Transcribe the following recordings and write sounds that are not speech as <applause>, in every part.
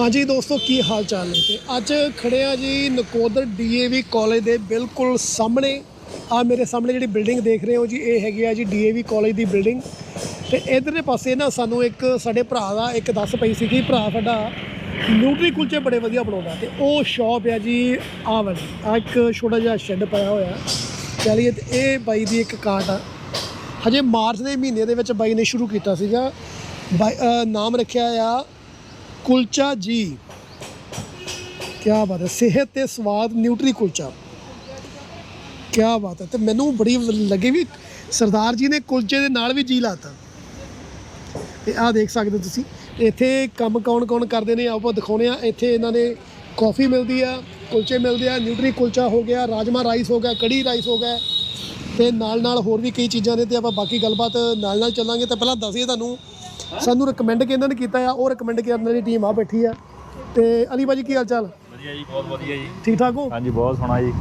ਹਾਂਜੀ ਦੋਸਤੋ, ਕੀ ਹਾਲ ਚਾਲ ਨੇ? ਤੇ ਅੱਜ ਖੜੇ ਆ ਜੀ ਨਕੋਦਰ ਡੀਏਵੀ ਕਾਲਜ ਦੇ ਬਿਲਕੁਲ ਸਾਹਮਣੇ। ਆ ਮੇਰੇ ਸਾਹਮਣੇ ਜਿਹੜੀ ਬਿਲਡਿੰਗ ਦੇਖ ਰਹੇ ਹੋ ਜੀ, ਇਹ ਹੈਗੀ ਆ ਜੀ ਡੀਏਵੀ ਕਾਲਜ ਦੀ ਬਿਲਡਿੰਗ। ਤੇ ਇਧਰਲੇ ਪਾਸੇ ਨਾ ਸਾਨੂੰ ਇੱਕ ਸਾਡੇ ਭਰਾ ਦਾ ਇੱਕ ਦੱਸ ਪਈ ਸੀ ਕਿ ਭਰਾ ਸਾਡਾ ਨਿਊਟਰੀ ਕੁਲਚੇ ਬੜੇ ਵਧੀਆ ਬਣਾਉਂਦਾ। ਤੇ ਉਹ ਸ਼ਾਪ ਆ ਜੀ, ਆਹ ਵਾਲੀ ਆ ਇੱਕ ਛੋਟਾ ਜਿਹਾ ਸ਼ੈੱਡ ਪਾਇਆ ਹੋਇਆ। ਚਲਿਏ ਤੇ ਇਹ ਬਾਈ ਦੀ ਇੱਕ ਕਾਰਟ ਆ। ਹਜੇ ਮਾਰਚ ਦੇ ਮਹੀਨੇ ਦੇ ਵਿੱਚ ਬਾਈ ਨੇ ਸ਼ੁਰੂ ਕੀਤਾ ਸੀਗਾ। ਬਾਈ- ਨਾਮ ਰੱਖਿਆ ਆ ਕੁਲਚਾ ਜੀ। ਕੀ ਬਾਤ ਹੈ, ਸਿਹਤ ਤੇ ਸਵਾਦ ਨਿਊਟਰੀ ਕੁਲਚਾ। ਕੀ ਬਾਤ ਹੈ, ਤੇ ਮੈਨੂੰ ਬੜੀ ਲੱਗੀ ਵੀ ਸਰਦਾਰ ਜੀ ਨੇ ਕੁਲਚੇ ਦੇ ਨਾਲ ਵੀ ਜੀ ਲਾਤਾ। ਤੇ ਆਹ ਦੇਖ ਸਕਦੇ ਹੋ ਤੁਸੀਂ, ਇੱਥੇ ਕੰਮ ਕੌਣ ਕੌਣ ਕਰਦੇ ਨੇ ਆਪਾਂ ਦਿਖਾਉਣੇ ਆ ਇੱਥੇ ਇਹਨਾਂ ਨੇ ਕਾਫੀ ਮਿਲਦੀ ਆ, ਕੁਲਚੇ ਮਿਲਦੇ ਆ, ਨਿਊਟਰੀ ਕੁਲਚਾ ਹੋ ਗਿਆ, ਰਾਜਮਾ ਰਾਈਸ ਹੋ ਗਿਆ, ਕੜੀ ਰਾਈਸ ਹੋ ਗਿਆ। ਤੇ ਨਾਲ ਨਾਲ ਹੋਰ ਵੀ ਕਈ ਚੀਜ਼ਾਂ ਨੇ ਤੇ ਆਪਾਂ ਬਾਕੀ ਗੱਲਬਾਤ ਨਾਲ ਨਾਲ ਚੱਲਾਂਗੇ। ਤੇ ਪਹਿਲਾਂ ਦੱਸੀਏ ਤੁਹਾਨੂੰ ਸਾਨੂੰ ਰეკਮੈਂਡ ਇਹਨਾਂ ਨੇ ਕੀਤਾ ਆ ਉਹ ਰეკਮੈਂਡ ਕਰਨ ਵਾਲੀ ਟੀਮ ਆ ਬੈਠੀ ਆ। ਤੇ ਅਲੀ ਬਾਜੀ ਕੀ ਹਾਲ ਚਾਲ? ਵਧੀਆ ਜੀ ਬਹੁਤ ਵਧੀਆ ਜੀ। ਠੀਕ ਠਾਕ ਹੋ? ਹਾਂਜੀ ਬਹੁਤ ਸੋਹਣਾ ਜੀ।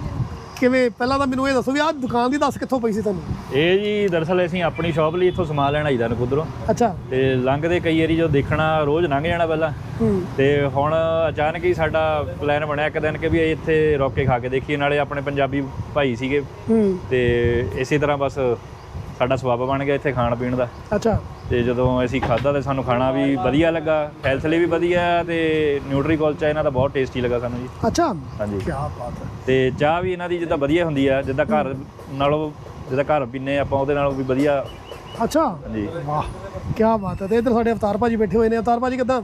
ਕਿਵੇਂ ਪਹਿਲਾਂ ਤਾਂ ਮੈਨੂੰ ਇਹ ਦੱਸੋ ਵੀ ਆਹ ਦੁਕਾਨ ਦੀ ਦੱਸ ਕਿੱਥੋਂ ਪਈ ਸੀ ਤੁਹਾਨੂੰ? ਇਹ ਜੀ ਦਰਸਲ ਅਸੀਂ ਆਪਣੀ ਸ਼ਾਪ ਲਈ ਇੱਥੋਂ ਸਮਾਨ ਲੈਣ ਆਈਦਾ ਨਕੁਦਰੋਂ ਅੱਛਾ। ਤੇ ਲੰਘਦੇ ਕਈ ਵਾਰੀ ਜੋ ਦੇਖਣਾ ਰੋਜ਼ ਲੰਘ ਜਾਣਾ ਪਹਿਲਾਂ। ਤੇ ਹੁਣ ਅਚਾਨਕ ਹੀ ਸਾਡਾ ਪਲਾਨ ਬਣਿਆ ਇੱਕ ਦਿਨ ਕਿ ਵੀ ਇੱਥੇ ਰੁਕ ਕੇ ਖਾ ਕੇ ਦੇਖੀਏ ਨਾਲੇ ਆਪਣੇ ਪੰਜਾਬੀ ਭਾਈ ਸੀਗੇ। ਤੇ ਇਸੇ ਤਰ੍ਹਾਂ ਬਸ ਸਾਡਾ ਸੁਭਾਅ ਬਣ ਗਿਆ ਇੱਥੇ ਖਾਣ ਪੀਣ ਦਾ। ਅੱਛਾ। ਤੇ ਜਦੋਂ ਅਸੀਂ ਖਾਦਾ ਤੇ ਸਾਨੂੰ ਖਾਣਾ ਵੀ ਵਧੀਆ ਲੱਗਾ ਹੈਲਥ ਲਈ ਵੀ ਵਧੀਆ ਤੇ ਨਿਊਟਰੀ ਕੁਲਚਾ ਇਹਨਾਂ ਦਾ ਬਹੁਤ ਟੇਸਟੀ ਲੱਗਾ ਸਾਨੂੰ ਜੀ। ਅੱਛਾ। ਹਾਂਜੀ। ਕੀ ਬਾਤ ਹੈ। ਤੇ ਚਾਹ ਵੀ ਇਹਨਾਂ ਦੀ ਜਿੱਦਾਂ ਵਧੀਆ ਹੁੰਦੀ ਆ ਜਿੱਦਾਂ ਘਰ ਨਾਲੋਂ ਜਿੱਦਾਂ ਘਰ ਪੀਨੇ ਆਪਾਂ ਉਹਦੇ ਨਾਲੋਂ ਵੀ ਵਧੀਆ। ਅੱਛਾ। ਹਾਂਜੀ। ਵਾਹ ਕੀ ਬਾਤ ਹੈ। ਤੇ ਇੱਧਰ ਸਾਡੇ ਅਵਤਾਰ ਭਾਜੀ ਬੈਠੇ ਹੋਏ ਨੇ। ਅਵਤਾਰ ਭਾਜੀ ਕਿਦਾਂ?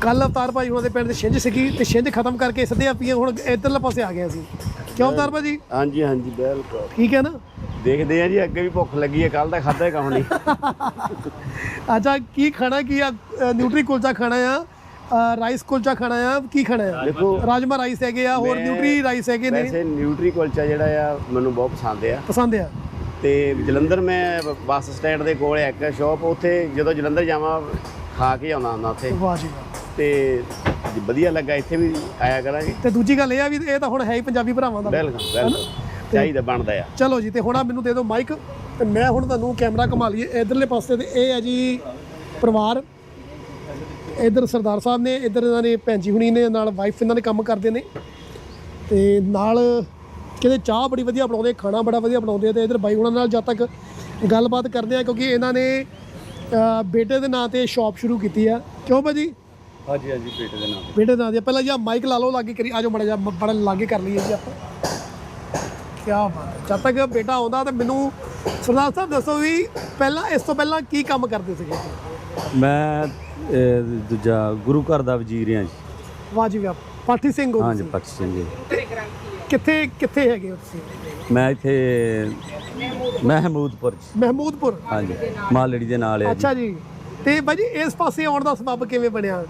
ਕੱਲ ਅਵਤਾਰ ਭਾਜੀ ਉਹਨਾਂ ਦੇ ਪਿੰਡ ਦੇ ਛਿੰਝ ਸੀਗੀ ਤੇ ਛਿੰਝ ਖਤਮ ਕਰਕੇ ਸਿੱਧੇ ਆਪੀਆਂ ਹੁਣ ਇੱਧਰਲੇ ਪਾਸੇ ਆ ਗਏ ਅਸੀਂ। ਕਿਉਂ ਅਵਤਾਰ ਭਾਜੀ? ਹਾਂਜੀ ਹਾਂਜੀ ਬਿਲਕੁਲ। ਠੀਕ ਹੈ ਨਾ? ਦੇਖਦੇ ਆ ਜੀ ਅੱਗੇ ਵੀ ਭੁੱਖ ਲੱਗੀ ਹੈ ਕੱਲ ਦਾ ਖਾਦਾ ਹੀ ਕੰਮ ਨਹੀਂ। <laughs> ਅੱਛਾ ਕੀ ਖਾਣਾ ਕੀ ਆ? ਨਿਊਟਰੀ ਕੁਲਚਾ ਖਾਣਾ ਆ ਰਾਈਸ ਕੁਲਚਾ ਖਾਣਾ ਆ ਕੀ ਖਾਣਾ ਆ? ਦੇਖੋ ਰਾਜਮਾ ਰਾਈਸ ਹੈਗੇ ਆ ਹੋਰ ਨਿਊਟਰੀ ਰਾਈਸ ਹੈਗੇ ਨੇ। ਵੈਸੇ ਨਿਊਟਰੀ ਕੁਲਚਾ ਜਿਹੜਾ ਆ ਮੈਨੂੰ ਬਹੁਤ ਪਸੰਦ ਆ। ਪਸੰਦ ਆ? ਤੇ ਜਲੰਧਰ ਮੈਂ ਬੱਸ ਸਟੈਂਡ ਦੇ ਕੋਲ ਇੱਕ ਸ਼ਾਪ ਉੱਥੇ ਜਦੋਂ ਜਲੰਧਰ ਜਾਵਾਂ ਖਾ ਕੇ ਆਉਣਾ ਹੁੰਦਾ ਉੱਥੇ। ਵਾਹ ਜੀ ਵਾਹ। ਤੇ ਵਧੀਆ ਲੱਗਾ ਇੱਥੇ ਵੀ ਆਇਆ ਕਰਾਂਗੇ। ਤੇ ਦੂਜੀ ਗੱਲ ਇਹ ਆ ਵੀ ਇਹ ਤਾਂ ਹੁਣ ਹੈ ਹੀ ਪੰਜਾਬੀ ਭਰਾਵਾਂ ਦਾ। ਬਿਲਕੁਲ ਬਿਲਕੁਲ ਚਾਹੀਦਾ ਬਣਦਾ ਆ। ਚਲੋ ਜੀ ਤੇ ਹੁਣ ਆ ਮੈਨੂੰ ਦੇ ਦਿਓ ਮਾਈਕ ਤੇ ਮੈਂ ਹੁਣ ਤੁਹਾਨੂੰ ਕੈਮਰਾ ਘੁਮਾ ਲਈਏ। ਇਧਰਲੇ ਪਾਸੇ ਤੇ ਇਹ ਹੈ ਜੀ ਪਰਿਵਾਰ। ਇਧਰ ਸਰਦਾਰ ਸਾਹਿਬ ਨੇ ਇਧਰ ਇਹਨਾਂ ਨੇ ਭੈਣ ਜੀ ਹੁਣੀ ਨੇ ਨਾਲ ਵਾਈਫ ਇਹਨਾਂ ਦੇ ਕੰਮ ਕਰਦੇ ਨੇ। ਤੇ ਨਾਲ ਕਹਿੰਦੇ ਚਾਹ ਬੜੀ ਵਧੀਆ ਬਣਾਉਂਦੇ ਖਾਣਾ ਬੜਾ ਵਧੀਆ ਬਣਾਉਂਦੇ ਆ ਤੇ ਇਧਰ ਬਾਈ ਹੁਣਾਂ ਨਾਲ ਜਦ ਤੱਕ ਗੱਲਬਾਤ ਕਰਦੇ ਆ ਕਿਉਂਕਿ ਇਹਨਾਂ ਨੇ ਬੇਟੇ ਦੇ ਨਾਂ ਤੇ ਸ਼ਾਪ ਸ਼ੁਰੂ ਕੀਤੀ ਆ। ਕਿਉਂ ਭਾਜੀ? ਹਾਂਜੀ ਹਾਂਜੀ ਪੇਟ ਦੇ ਨਾਲ ਬੇਟੇ ਦਾ ਦੀ ਪਹਿਲਾਂ ਜੀ ਆਹ ਮਾਈਕ ਲਾ ਲਓ ਲਾਗੇ ਕਰੀ ਆਜੋ ਮੜਾ ਜਾ ਬੜਾ ਲਾਗੇ ਕਰ ਲਈਏ ਜੀ ਆਪਾਂ। ਕੀ ਬਾਤ ਹੈ। ਜਦ ਤੱਕ ਬੇਟਾ ਆਉਂਦਾ ਤੇ ਮੈਨੂੰ ਸਰਦਾਰ ਸਾਹਿਬ ਦੱਸੋ ਵੀ ਪਹਿਲਾਂ ਇਸ ਤੋਂ ਪਹਿਲਾਂ ਕੀ ਕੰਮ ਕਰਦੇ ਸੀਗੇ? ਮੈਂ ਦੂਜਾ ਗੁਰੂ ਘਰ ਦਾ ਵਜ਼ੀਰ ਹਾਂ ਜੀ। ਵਾਹ ਜੀ ਵਾਹ ਪਾਠੀ ਸਿੰਘ ਹੋ ਹਾਂਜੀ ਤੁਸੀਂ। ਬਖਸ਼ ਸਿੰਘ ਜੀ। ਕਿੱਥੇ ਕਿੱਥੇ ਹੈਗੇ ਹੋ ਤੁਸੀਂ? ਮੈਂ ਇੱਥੇ ਮਹਿਮੂਦਪੁਰ ਚ ਮਹਿਮੂਦਪੁਰ? ਹਾਂਜੀ ਮਾਲੜੀ ਦੇ ਨਾਲ ਹੈ ਅੱਛਾ ਜੀ। ਤੇ ਬਾਈ ਜੀ ਇਸ ਪਾਸੇ ਆਉਣ ਦਾ ਸਬਬ ਕਿਵੇਂ ਬਣਿਆ?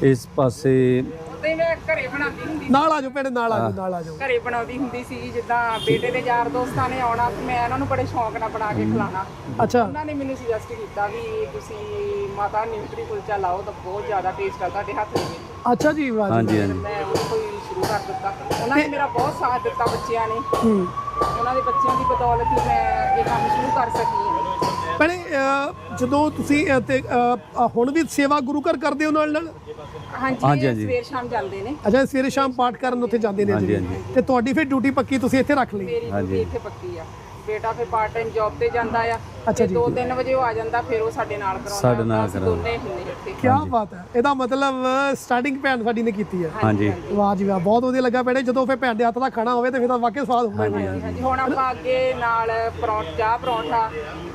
ਜੀ ਇਸ ਪਾਸੇ ਤੇ ਮੈਂ ਘਰੇ ਬਣਾਉਂਦੀ ਹੁੰਦੀ ਨਾਲ ਆਜੋ ਭੈਣੇ ਨਾਲ ਆਜੋ ਨਾਲ ਆਜੋ ਘਰੇ ਬਣਾਉਂਦੀ ਹੁੰਦੀ ਸੀ ਜਿੱਦਾਂ ਬੇਟੇ ਦੇ ਯਾਰ ਦੋਸਤਾਂ ਨੇ ਆਉਣਾ ਤੇ ਮੈਂ ਉਹਨਾਂ ਨੂੰ ਬੜੇ ਸ਼ੌਂਕ ਨਾਲ ਬਣਾ ਕੇ ਖਿਲਾਣਾ ਅੱਛਾ। ਉਹਨਾਂ ਨੇ ਮੈਨੂੰ ਸੁਜੈਸਟ ਕੀਤਾ ਵੀ ਤੁਸੀਂ ਮਾਤਾ ਨਿਊਟਰੀ ਕੁਲਚਾ ਲਾਓ ਤਾਂ ਬਹੁਤ ਜ਼ਿਆਦਾ ਟੇਸਟ ਆ ਤੁਹਾਡੇ ਹੱਥ ਦੇ ਵਿੱਚ। ਅੱਛਾ ਜੀ ਵਾਹ ਜੀ ਹਾਂਜੀ ਹਾਂਜੀ। ਮੈਂ ਉਹ ਕੋਈ ਸ਼ੁਰੂ ਕਰ ਦਿੱਤਾ। ਉਹਨਾਂ ਨੇ ਮੇਰਾ ਬਹੁਤ ਸਾਥ ਦਿੱਤਾ ਬੱਚਿਆਂ ਨੇ। ਹੂੰ। ਉਹਨਾਂ ਦੇ ਬੱਚਿਆਂ ਦੀ ਬਦੌਲਤ ਹੀ ਮੈਂ ਇਹ ਕੰਮ ਸ਼ੁਰੂ ਕਰ ਸਕੀ ਹਾਂ। ਭੈਣੇ ਅਹ, ਜਦੋਂ ਤੁਸੀਂ ਅਹ, ਤੇ ਅਹ, ਹੁਣ ਵੀ ਸੇਵਾ ਗੁਰੂ ਘਰ ਕਰਦੇ ਹੋ ਨਾਲ ਨਾਲ ਹਾਂਜੀ, ਹਾਂਜੀ ਸਵੇਰ ਸ਼ਾਮ ਚੱਲਦੇ ਨੇ। ਅੱਛਾ ਸਵੇਰੇ ਸ਼ਾਮ ਪਾਠ ਕਰਨ ਉੱਥੇ ਜਾਂਦੇ ਨੇ ਹਾਂਜੀ, ਜੀ। ਹਾਂਜੀ। ਤੇ ਤੁਹਾਡੀ ਫਿਰ ਡਿਊਟੀ ਪੱਕੀ ਤੁਸੀਂ ਇੱਥੇ ਰੱਖ ਲਈ? ਮੇਰੀ ਹਾਂਜੀ। ਡਿਊਟੀ ਇੱਥੇ ਪੱਕੀ ਆ। ਬੇਟਾ ਫਿਰ ਪਾਰਟ ਟਾਈਮ ਜੌਬ ਤੇ ਜਾਂਦਾ ਆ ਅੱਛਾ ਤੇ ਜੀ। 2-3 ਵਜੇ ਉਹ ਆ ਜਾਂਦਾ ਫਿਰ ਉਹ ਸਾਡੇ ਨਾਲ ਕਰਾਉਂਦਾ। ਸਾਡੇ ਨਾਲ ਕਰਾਉਂਦਾ। ਦੋਨੇ ਹੁੰਦੇ ਇੱਥੇ। ਕੀ ਬਾਤ ਹੈ। ਇਹਦਾ ਮਤਲਬ ਸਟਾਰਟਿੰਗ ਭੈਣ ਸਾਡੀ ਨੇ ਕੀਤੀ ਹੈ। ਹਾਂਜੀ। ਵਾਹ ਜੀ ਵਾਹ ਬਹੁਤ ਵਧੀਆ ਲੱਗਾ ਭੈਣੇ। ਜਦੋਂ ਫਿਰ ਭੈਣ ਦੇ ਹੱਥ ਦਾ ਖਾਣਾ ਹੋਵੇ ਤੇ ਫਿਰ ਤਾਂ ਵਾਕਿਆ ਸਵਾਦ ਹੁੰਦਾ ਹੀ ਹੈ ਹਾਂਜੀ। ਹੁਣ ਆਪਾਂ ਅੱਗੇ ਨਾਲ ਪਰੌਂਠ ਚਾਹ ਪਰੌਂਠਾ